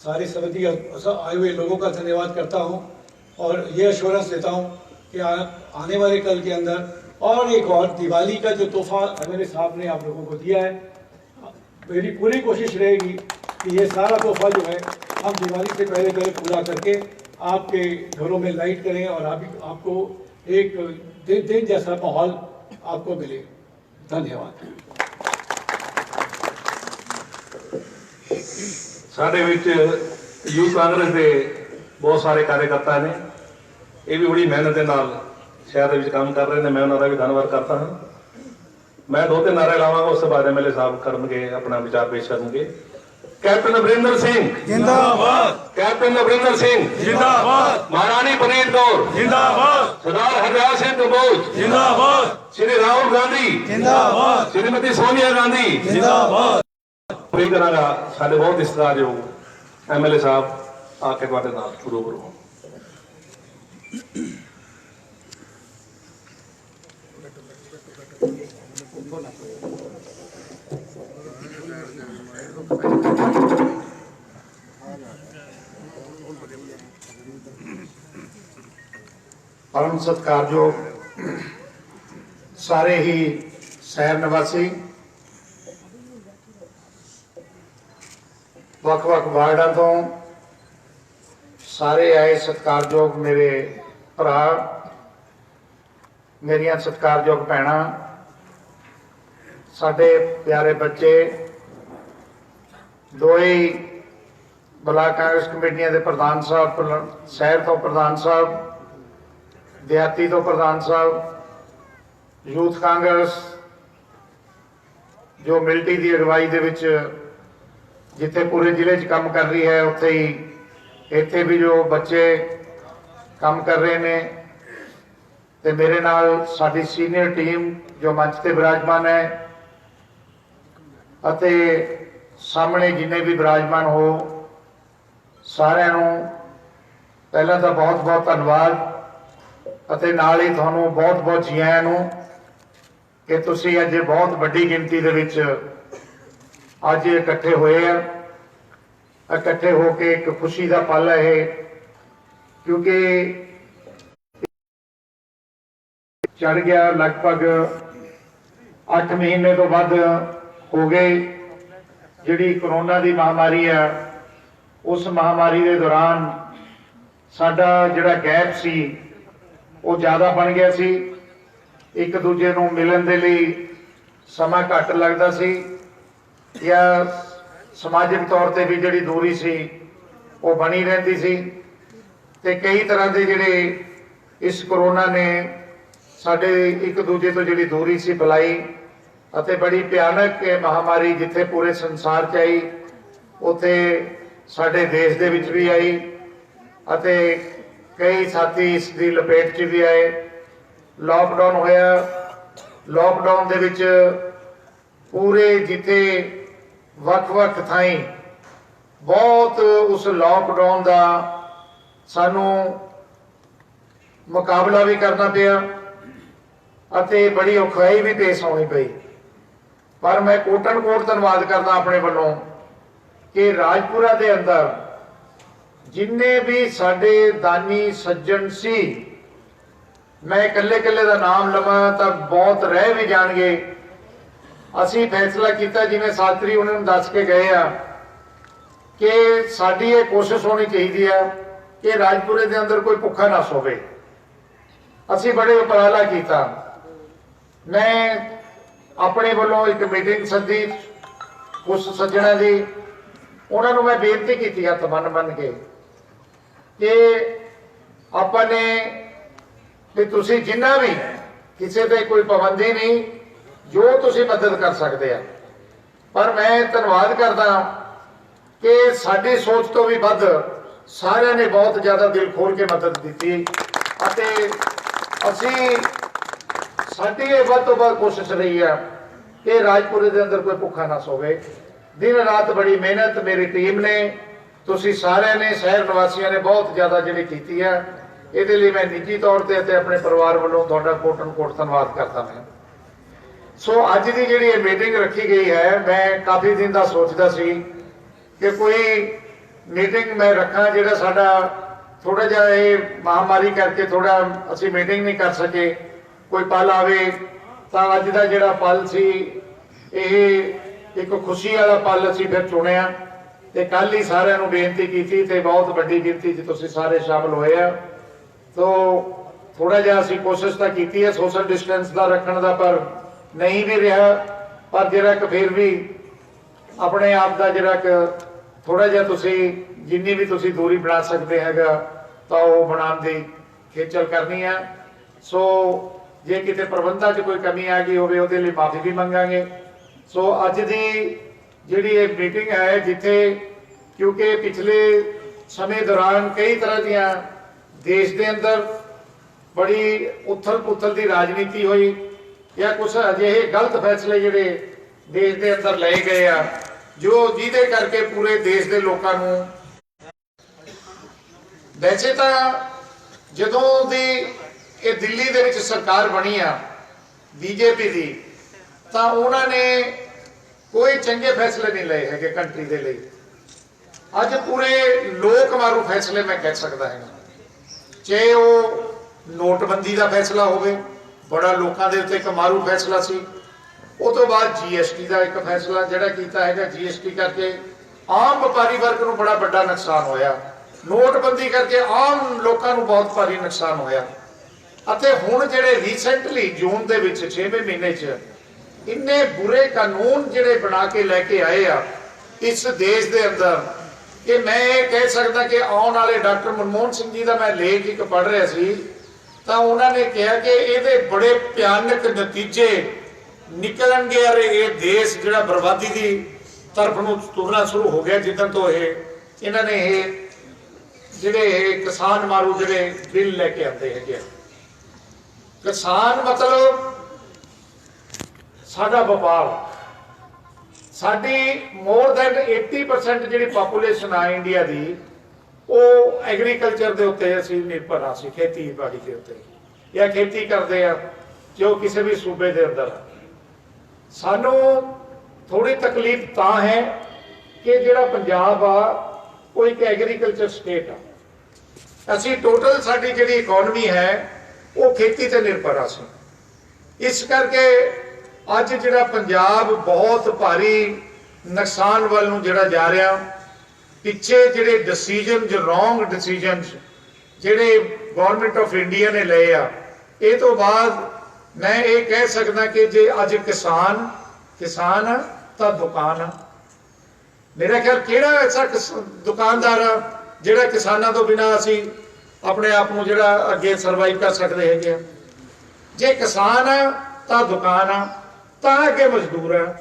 सारे समिति आए हुए लोगों का धन्यवाद करता हूँ और ये अश्योरेंस देता हूँ कि आ, आने वाले कल के अंदर और एक और दिवाली का जो तोहफा एमएलए साहब ने आप लोगों को दिया है मेरी पूरी कोशिश रहेगी कि ये सारा तोहफा जो है हम दिवाली से पहले पहले पूरा करके आपके घरों में लाइट करें और आप आपको एक दिन दिन जैसा माहौल आपको मिले धन्यवाद ਸਾਡੇ ਵਿੱਚ ਯੂਥ ਕਾਂਗਰਸ ਦੇ ਬਹੁਤ ਸਾਰੇ ਕਾਰਜਕਰਤਾ ਨੇ ਇਹ ਵੀ ਬੜੀ ਮਿਹਨਤ ਦੇ ਨਾਲ ਸ਼ਹਿਰ ਦੇ ਵਿੱਚ ਕੰਮ ਕਰ ਰਹੇ ਨੇ ਮੈਂ ਉਹਨਾਂ ਦਾ ਵੀ ਧੰਨਵਾਦ ਕਰਦਾ ਹਾਂ ਮੈਂ ਦੋ ਤਿੰਨ ਨਾਰੇ ਲਾਵਾਂਗਾ ਉਸ ਤੋਂ ਬਾਅਦ ਐਮਐਲਏ ਸਾਹਿਬ ਕਰਨਗੇ ਆਪਣਾ ਵਿਚਾਰ ਪੇਸ਼ ਕਰਨਗੇ ਕੈਪਟਨ ਅਮਰਿੰਦਰ ਸਿੰਘ। ਜਿੰਦਾਬਾਦ। ਕੈਪਟਨ ਅਮਰਿੰਦਰ ਸਿੰਘ। ਜਿੰਦਾਬਾਦ। ਮਹਾਰਾਣੀ ਪਨੀਤ ਕੌਰ। ਜਿੰਦਾਬਾਦ। ਸਰਦਾਰ ਹਰਦਿਆਲ ਸਿੰਘ ਕੰਬੋਜ ਜਿੰਦਾਬਾਦ। ਸ਼੍ਰੀ ਰਾਹੁਲ ਗਾਂਧੀ। ਜਿੰਦਾਬਾਦ। ਸ਼੍ਰੀਮਤੀ ਸੋਨੀਆ ਗਾਂਧੀ। ਜਿੰਦਾਬਾਦ। ਉਮੀਦ ਕਰਾਂਗਾ ਸਾਡੇ ਬਹੁਤ ਇਸਤਿਕਾਰਯੋਗ ਐਮਐਲਏ ਸਾਹਿਬ ਆ ਕੇ ਤੁਹਾਡੇ ਨਾਲ ਰੂਬਰੂ ਹੋਣ। ਪਰਮ ਸਤਿਕਾਰਯੋਗ ਸਾਰੇ ਹੀ ਸ਼ਹਿਰ ਨਿਵਾਸੀ, ਵੱਖ-ਵੱਖ ਵਾਰਡਾਂ ਤੋਂ ਸਾਰੇ ਆਏ ਸਤਿਕਾਰਯੋਗ ਮੇਰੇ ਭਰਾ, ਮੇਰੀਆਂ ਸਤਿਕਾਰਯੋਗ ਭੈਣਾਂ, ਸਾਡੇ ਪਿਆਰੇ ਬੱਚੇ ਦੋਏ ਬਲਾਕ ਕਾਂਗਰਸ ਕਮੇਟੀਆਂ ਦੇ ਪ੍ਰਧਾਨ ਸਾਹਿਬ, ਪ੍ਰਲ- ਸ਼ਹਿਰ ਤੋਂ ਪ੍ਰਧਾਨ ਸਾਹਿਬ, ਦਿਹਾਤੀ ਤੋਂ ਪ੍ਰਧਾਨ ਸਾਹਿਬ, ਯੂਥ ਕਾਂਗਰਸ, ਜੋ ਮਿਲਟੀ ਦੀ ਅਗਵਾਈ ਦੇ ਵਿੱਚ ਜਿੱਥੇ ਪੂਰੇ ਜ਼ਿਲ੍ਹੇ 'ਚ ਕੰਮ ਕਰ ਰਹੀ ਹੈ, ਉੱਥੇ ਹੀ ਇੱਥੇ ਵੀ ਜੋ ਬੱਚੇ ਕੰਮ ਕਰ ਰਹੇ ਨੇ ਤੇ ਮੇਰੇ ਨਾਲ ਸਾਡੀ ਸੀਨੀਅਰ ਟੀਮ ਜੋ ਮੰਚ ਤੇ ਵਿਰਾਜਮਾਨ ਹੈ ਅਤੇ ਸਾਹਮਣੇ ਜਿੰਨੇ ਵੀ ਵਿਰਾਜਮਾਨ ਹੋ, ਸਾਰਿਆਂ ਨੂੰ ਪਹਿਲਾਂ ਤਾਂ ਬਹੁਤ ਬਹੁਤ ਧੰਨਵਾਦ ਅਤੇ ਨਾਲ ਹੀ ਤੁਹਾਨੂੰ ਬਹੁਤ ਬਹੁਤ ਜੀ ਆਇਆਂ ਨੂੰ ਕਿ ਤੁਸੀਂ ਅੱਜ ਬਹੁਤ ਵੱਡੀ ਗਿਣਤੀ ਦੇ ਵਿੱਚ ਅੱਜ ਇਕੱਠੇ ਹੋਏ ਆ। ਇਕੱਠੇ ਹੋ ਕੇ ਇੱਕ ਖੁਸ਼ੀ ਦਾ ਪਲ ਹੈ ਇਹ, ਕਿਉਂਕਿ ਚੜ ਗਿਆ ਲਗਭਗ 8 ਮਹੀਨੇ ਤੋਂ ਵੱਧ ਹੋ ਗਏ। ਜਿਹੜੀ ਕਰੋਨਾ ਦੀ ਮਹਾਮਾਰੀ ਆ ਉਸ ਮਹਾਮਾਰੀ ਦੇ ਦੌਰਾਨ ਸਾਡਾ ਜਿਹੜਾ ਗੈਪ ਸੀ, ਉਹ ਜ਼ਿਆਦਾ ਬਣ ਗਿਆ ਸੀ। ਇੱਕ ਦੂਜੇ ਨੂੰ ਮਿਲਣ ਦੇ ਲਈ ਸਮਾਂ ਘੱਟ ਲੱਗਦਾ ਸੀ ਜਾਂ ਸਮਾਜਿਕ ਤੌਰ ਤੇ ਵੀ ਜਿਹੜੀ ਦੂਰੀ ਸੀ, ਉਹ ਬਣੀ ਰਹਿੰਦੀ ਸੀ। ਤੇ ਕਈ ਤਰ੍ਹਾਂ ਦੇ ਜਿਹੜੇ ਇਸ ਕਰੋਨਾ ਨੇ ਸਾਡੇ ਇੱਕ ਦੂਜੇ ਤੋਂ ਜਿਹੜੀ ਦੂਰੀ ਸੀ ਬੁਲਾਈ ਅਤੇ ਬੜੀ ਭਿਆਨਕ ਇਹ ਮਹਾਮਾਰੀ ਜਿੱਥੇ ਪੂਰੇ ਸੰਸਾਰ 'ਚ ਆਈ, ਉੱਥੇ ਸਾਡੇ ਦੇਸ਼ ਦੇ ਵਿੱਚ ਵੀ ਆਈ ਅਤੇ ਕਈ ਸਾਥੀ ਇਸ ਦੀ ਲਪੇਟ 'ਚ ਵੀ ਆਏ। ਲਾਕਡਾਊਨ ਹੋਇਆ। ਲਾਕਡਾਊਨ ਦੇ ਵਿੱਚ ਪੂਰੇ ਜਿੱਥੇ ਵੱਖ-ਵੱਖ ਥਾਈਂ ਬਹੁਤ ਉਸ ਲਾਕਡਾਊਨ ਦਾ ਸਾਨੂੰ ਮੁਕਾਬਲਾ ਵੀ ਕਰਨਾ ਪਿਆ ਅਤੇ ਬੜੀ ਔਖਾਈ ਵੀ ਪੇਸ਼ ਆਉਣੀ ਪਈ। ਪਰ ਮੈਂ ਕੋਟਨ ਕੋਟ ਧੰਨਵਾਦ ਕਰਦਾ ਆਪਣੇ ਵੱਲੋਂ ਕਿ ਰਾਜਪੁਰਾ ਦੇ ਅੰਦਰ ਜਿੰਨੇ ਵੀ ਸਾਡੇ ਦਾਨੀ ਸੱਜਣ ਸੀ, ਮੈਂ ਇਕੱਲੇ ਇਕੱਲੇ ਦਾ ਨਾਮ ਲਵਾਂ ਤਾਂ ਬਹੁਤ ਰਹਿ ਵੀ ਜਾਣਗੇ। ਅਸੀਂ ਫੈਸਲਾ ਕੀਤਾ, ਜਿਵੇਂ ਸਾਤਰੀ ਉਹਨਾਂ ਨੂੰ ਦੱਸ ਕੇ ਗਏ ਆ, ਕਿ ਸਾਡੀ ਇਹ ਕੋਸ਼ਿਸ਼ ਹੋਣੀ ਚਾਹੀਦੀ ਆ ਕਿ ਰਾਜਪੁਰੇ ਦੇ ਅੰਦਰ ਕੋਈ ਭੁੱਖਾ ਨਾ ਸੋਵੇ। ਅਸੀਂ ਬੜੇ ਉਪਰਾਲਾ ਕੀਤਾ। ਮੈਂ ਆਪਣੇ ਵੱਲੋਂ ਇੱਕ ਮੀਟਿੰਗ ਸੱਦੀ, ਉਸ ਸੱਜਣਾ ਦੀ। ਉਹਨਾਂ ਨੂੰ ਮੈਂ ਬੇਨਤੀ ਕੀਤੀ ਹੱਥ ਬੰਨ ਬੰਨ ਕੇ ਕਿ ਆਪਾਂ ਨੇ ਕਿ ਤੁਸੀਂ ਜਿੰਨਾ ਵੀ ਕਿਸੇ ਤੇ ਕੋਈ ਪਾਬੰਦੀ ਨਹੀਂ, ਜੋ ਤੁਸੀਂ ਮਦਦ ਕਰ ਸਕਦੇ ਆ। ਪਰ ਮੈਂ ਧੰਨਵਾਦ ਕਰਦਾ ਕਿ ਸਾਡੀ ਸੋਚ ਤੋਂ ਵੀ ਵੱਧ ਸਾਰਿਆਂ ਨੇ ਬਹੁਤ ਜ਼ਿਆਦਾ ਦਿਲ ਖੋਲ ਕੇ ਮਦਦ ਦਿੱਤੀ। ਅਤੇ ਅਸੀਂ ਸਾਡੀ ਇਹ ਵੱਧ ਤੋਂ ਵੱਧ ਕੋਸ਼ਿਸ਼ ਰਹੀ ਆ ਕਿ ਰਾਜਪੁਰੇ ਦੇ ਅੰਦਰ ਕੋਈ ਭੁੱਖਾ ਨਾ ਸੋਵੇ। ਦਿਨ ਰਾਤ ਬੜੀ ਮਿਹਨਤ ਮੇਰੀ ਟੀਮ ਨੇ, ਤੁਸੀਂ ਸਾਰਿਆਂ ਨੇ, ਸ਼ਹਿਰ ਨਿਵਾਸੀਆਂ ਨੇ ਬਹੁਤ ਜ਼ਿਆਦਾ ਜਿਹੜੀ ਕੀਤੀ ਆ, ਇਹਦੇ ਲਈ ਮੈਂ ਨਿੱਜੀ ਤੌਰ ਤੇ ਅਤੇ ਆਪਣੇ ਪਰਿਵਾਰ ਵੱਲੋਂ ਤੁਹਾਡਾ ਕੋਟਨ ਕੋਟ ਧੰਨਵਾਦ ਕਰਦਾ ਮੈਂ ਸੋ ਅੱਜ ਦੀ ਜਿਹੜੀ ਇਹ ਮੀਟਿੰਗ ਰੱਖੀ ਗਈ ਹੈ, ਮੈਂ ਕਾਫੀ ਦਿਨ ਦਾ ਸੋਚਦਾ ਸੀ ਕਿ ਕੋਈ ਮੀਟਿੰਗ ਮੈਂ ਰੱਖਾਂ ਜਿਹੜਾ ਸਾਡਾ ਥੋੜਾ ਜਿਹਾ ਇਹ ਮਹਾਮਾਰੀ ਕਰਕੇ ਥੋੜਾ ਅਸੀਂ ਮੀਟਿੰਗ ਨਹੀਂ ਕਰ ਸਕੇ। ਕੋਈ ਪਲ ਆਵੇ ਤਾਂ ਅੱਜ ਦਾ ਜਿਹੜਾ ਪਲ ਸੀ, ਇਹ ਇੱਕ ਖੁਸ਼ੀ ਵਾਲਾ ਪਲ ਅਸੀਂ ਫਿਰ ਚੁਣਿਆ। ਤੇ ਕੱਲ ਹੀ ਸਾਰਿਆਂ ਨੂੰ ਬੇਨਤੀ ਕੀਤੀ ਤੇ ਬਹੁਤ ਵੱਡੀ ਗਿਣਤੀ 'ਚ ਤੁਸੀਂ ਸਾਰੇ ਸ਼ਾਮਲ ਹੋਏ ਆ। ਤੋ ਥੋੜਾ ਜਿਹਾ ਅਸੀਂ ਕੋਸ਼ਿਸ਼ ਤਾਂ ਕੀਤੀ ਹੈ ਸੋਸ਼ਲ ਡਿਸਟੈਂਸ ਦਾ ਰੱਖਣ ਦਾ, ਪਰ ਨਹੀਂ ਵੀ ਰਿਹਾ। ਪਰ ਜਿਹੜਾ ਕਿ ਫਿਰ ਵੀ ਆਪਣੇ ਆਪ ਦਾ ਜਿਹੜਾ ਕਿ ਥੋੜਾ ਜਿਹਾ ਤੁਸੀਂ ਜਿੰਨੀ ਵੀ ਤੁਸੀਂ ਦੂਰੀ ਬਣਾ ਸਕਦੇ ਹੈਗਾ, ਤਾਂ ਉਹ ਬਣਾਉਣ ਦੀ ਖੇਚਲ ਕਰਨੀ ਹੈ। ਸੋ ਜੇ ਕਿਤੇ ਪ੍ਰਬੰਧਾਂ 'ਚ ਕੋਈ ਕਮੀ ਆ ਗਈ ਹੋਵੇ, ਉਹਦੇ ਲਈ ਮਾਫੀ ਵੀ ਮੰਗਾਂਗੇ। ਸੋ ਅੱਜ ਦੀ ਜਿਹੜੀ ਇਹ ਮੀਟਿੰਗ ਹੈ, ਜਿੱਥੇ ਕਿਉਂਕਿ ਪਿਛਲੇ ਸਮੇਂ ਦੌਰਾਨ ਕਈ ਤਰ੍ਹਾਂ ਦੀਆਂ ਦੇਸ਼ ਦੇ ਅੰਦਰ ਬੜੀ ਉਥਲ ਪੁਥਲ ਦੀ ਰਾਜਨੀਤੀ ਹੋਈ ਜਾਂ ਕੁਝ ਅਜਿਹੇ ਗਲਤ ਫੈਸਲੇ ਜਿਹੜੇ ਦੇਸ਼ ਦੇ ਅੰਦਰ ਲਏ ਗਏ ਆ, ਜੋ ਜਿਹਦੇ ਕਰਕੇ ਪੂਰੇ ਦੇਸ਼ ਦੇ ਲੋਕਾਂ ਨੂੰ ਵੈਸੇ ਤਾਂ ਜਦੋਂ ਦੀ ਇਹ ਦਿੱਲੀ ਦੇ ਵਿੱਚ ਸਰਕਾਰ ਬਣੀ ਆ, ਬੀਜੇਪੀ ਦੀ, ਤਾਂ ਉਹਨਾਂ ਨੇ ਕੋਈ ਚੰਗੇ ਫੈਸਲੇ ਨਹੀਂ ਲਏ ਹੈਗੇ ਕੰਟਰੀ ਦੇ ਲਈ। ਅੱਜ ਪੂਰੇ ਲੋਕ ਮਾਰੂ ਫੈਸਲੇ ਮੈਂ ਕਹਿ ਸਕਦਾ ਹੈਗਾ। ਚਾਹੇ ਉਹ ਨੋਟਬੰਦੀ ਦਾ ਫੈਸਲਾ ਹੋਵੇ, ਬੜਾ ਲੋਕਾਂ ਦੇ ਉੱਤੇ ਇੱਕ ਮਾਰੂ ਫੈਸਲਾ ਸੀ, ਉਹ ਤੋਂ ਬਾਅਦ ਜੀਐਸਟੀ ਦਾ ਇੱਕ ਫੈਸਲਾ ਜਿਹੜਾ ਕੀਤਾ ਹੈਗਾ, ਜੀਐਸਟੀ ਕਰਕੇ ਆਮ ਵਪਾਰੀ ਵਰਗ ਨੂੰ ਬੜਾ ਵੱਡਾ ਨੁਕਸਾਨ ਹੋਇਆ। ਨੋਟਬੰਦੀ ਕਰਕੇ ਆਮ ਲੋਕਾਂ ਨੂੰ ਬਹੁਤ ਭਾਰੀ ਨੁਕਸਾਨ ਹੋਇਆ। ਅਤੇ ਹੁਣ ਜਿਹੜੇ ਰੀਸੈਂਟਲੀ ਜੂਨ ਦੇ ਵਿੱਚ 6ਵੇਂ ਮਹੀਨੇ 'ਚ, ਇੰਨੇ ਬੁਰੇ ਕਾਨੂੰਨ ਜਿਹੜੇ ਬਣਾ ਕੇ ਲੈ ਕੇ ਆਏ ਆ, ਇਸ ਦੇਸ਼ ਦੇ ਅੰਦਰ, ਕਿ ਮੈਂ ਇਹ ਕਹਿ ਸਕਦਾ ਕਿ ਆਉਣ ਵਾਲੇ ਡਾਕਟਰ ਮਨਮੋਹਨ ਸਿੰਘ ਜੀ ਦਾ ਮੈਂ ਲੇਖ ਇੱਕ ਪੜ੍ਹ ਰਿਹਾ ਸੀ, ਤਾਂ ਉਹਨਾਂ ਨੇ ਕਿਹਾ ਕਿ ਇਹਦੇ ਬੜੇ ਭਿਆਨਕ ਨਤੀਜੇ ਨਿਕਲਣਗੇ ਔਰ ਇਹ ਦੇਸ਼ ਜਿਹੜਾ ਬਰਬਾਦੀ ਦੀ ਤਰਫ ਨੂੰ ਤੁਰਨਾ ਸ਼ੁਰੂ ਹੋ ਗਿਆ ਜਿੱਦਣ ਤੋਂ ਇਹ, ਇਹਨਾਂ ਨੇ ਇਹ ਜਿਹੜੇ ਇਹ ਕਿਸਾਨ ਮਾਰੂ ਜਿਹੜੇ ਬਿੱਲ ਲੈ ਕੇ ਆਉਂਦੇ ਹੈਗੇ ਆ। ਕਿਸਾਨ ਮਤਲਬ ਸਾਡਾ ਵਪਾਰ। ਸਾਡੀ ਮੋਰ ਦੈਨ 80% ਜਿਹੜੀ ਪੋਪੂਲੇਸ਼ਨ ਆ ਇੰਡੀਆ ਦੀ, ਉਹ ਐਗਰੀਕਲਚਰ ਦੇ ਉੱਤੇ ਅਸੀਂ ਨਿਰਭਰ ਆ ਸੀ ਖੇਤੀਬਾੜੀ ਦੇ ਉੱਤੇ। ਜਾਂ ਖੇਤੀ ਕਰਦੇ ਆ, ਜੋ ਕਿਸੇ ਵੀ ਸੂਬੇ ਦੇ ਅੰਦਰ ਸਾਨੂੰ ਥੋੜੀ ਤਕਲੀਫ ਤਾਂ ਹੈ ਕਿ ਜਿਹੜਾ ਪੰਜਾਬ ਆ, ਉਹ ਇੱਕ ਐਗਰੀਕਲਚਰ ਸਟੇਟ ਆ। ਅਸੀਂ ਟੋਟਲ ਸਾਡੀ ਜਿਹੜੀ ਇਕਨੋਮੀ ਹੈ ਉਹ ਖੇਤੀ ਤੇ ਨਿਰਭਰ ਆ ਸੀ। ਇਸ ਕਰਕੇ ਅੱਜ ਜਿਹੜਾ ਪੰਜਾਬ ਬਹੁਤ ਭਾਰੀ ਨੁਕਸਾਨ ਵੱਲ ਨੂੰ ਜਿਹੜਾ ਜਾ ਰਿਹਾ, ਪਿੱਛੇ ਜਿਹੜੇ ਡਿਸੀਜਨ ਜੋ ਰੋਂਗ ਡਿਸੀਜਨਸ ਜਿਹੜੇ ਗਵਰਨਮੈਂਟ ਆਫ ਇੰਡੀਆ ਨੇ ਲਏ ਆ, ਇਹ ਤੋਂ ਬਾਅਦ ਮੈਂ ਇਹ ਕਹਿ ਸਕਦਾ ਕਿ ਜੇ ਅੱਜ ਕਿਸਾਨ ਕਿਸਾਨ ਆ ਤਾਂ ਦੁਕਾਨ ਆ। ਮੇਰਾ ਖਿਆਲ ਕਿਹੜਾ ਐਸਾ ਕਿਸ- ਦੁਕਾਨਦਾਰ ਆ ਜਿਹੜਾ ਕਿਸਾਨਾਂ ਤੋਂ ਬਿਨਾ ਅਸੀਂ ਆਪਣੇ ਆਪ ਨੂੰ ਜਿਹੜਾ ਅੱਗੇ ਸਰਵਾਈਵ ਕਰ ਸਕਦੇ ਹੈਗੇ ਆ। ਜੇ ਕਿਸਾਨ ਆ, ਤਾਂ ਦੁਕਾਨ ਆ, ਤਾਂ ਅੱਗੇ ਮਜ਼ਦੂਰ ਆ।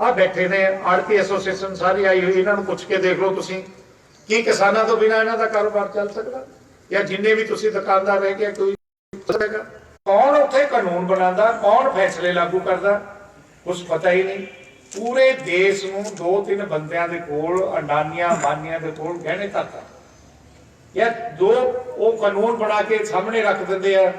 ਆ ਬੈਠੇ ਨੇ, ਆੜਤੀ ਐਸੋਸੀਏਸ਼ਨ ਸਾਰੀ ਆਈ ਹੋਈ, ਇਹਨਾਂ ਨੂੰ ਪੁੱਛ ਕੇ ਦੇਖ ਲਓ ਤੁਸੀਂ। ਕੀ ਕਿਸਾਨਾਂ ਤੋਂ ਬਿਨਾਂ ਇਹਨਾਂ ਦਾ ਕਾਰੋਬਾਰ ਚੱਲ ਸਕਦਾ? ਜਾਂ ਜਿੰਨੇ ਵੀ ਤੁਸੀਂ ਦੁਕਾਨਦਾਰ ਰਹਿ ਗਏ ਕੋਈ ਸਕਦਾ ਕੌਣ ਉੱਥੇ ਕਾਨੂੰਨ ਬਣਾਉਂਦਾ, ਕੌਣ ਫੈਸਲੇ ਲਾਗੂ ਕਰਦਾ? ਕੁਝ ਪਤਾ ਹੀ ਨਹੀਂ। ਪੂਰੇ ਦੇਸ਼ ਨੂੰ ਦੋ ਤਿੰਨ ਬੰਦਿਆਂ ਦੇ ਕੋਲ, ਅੰਡਾਨੀਆਂ ਮਾਨੀਆਂ ਦੇ ਕੋਲ ਗਹਿਣੇ ਧਰਤਾ। ਯਾ ਦੋ ਉਹ ਕਾਨੂੰਨ ਬਣਾ ਕੇ ਸਾਹਮਣੇ ਰੱਖ ਦਿੰਦੇ ਆ।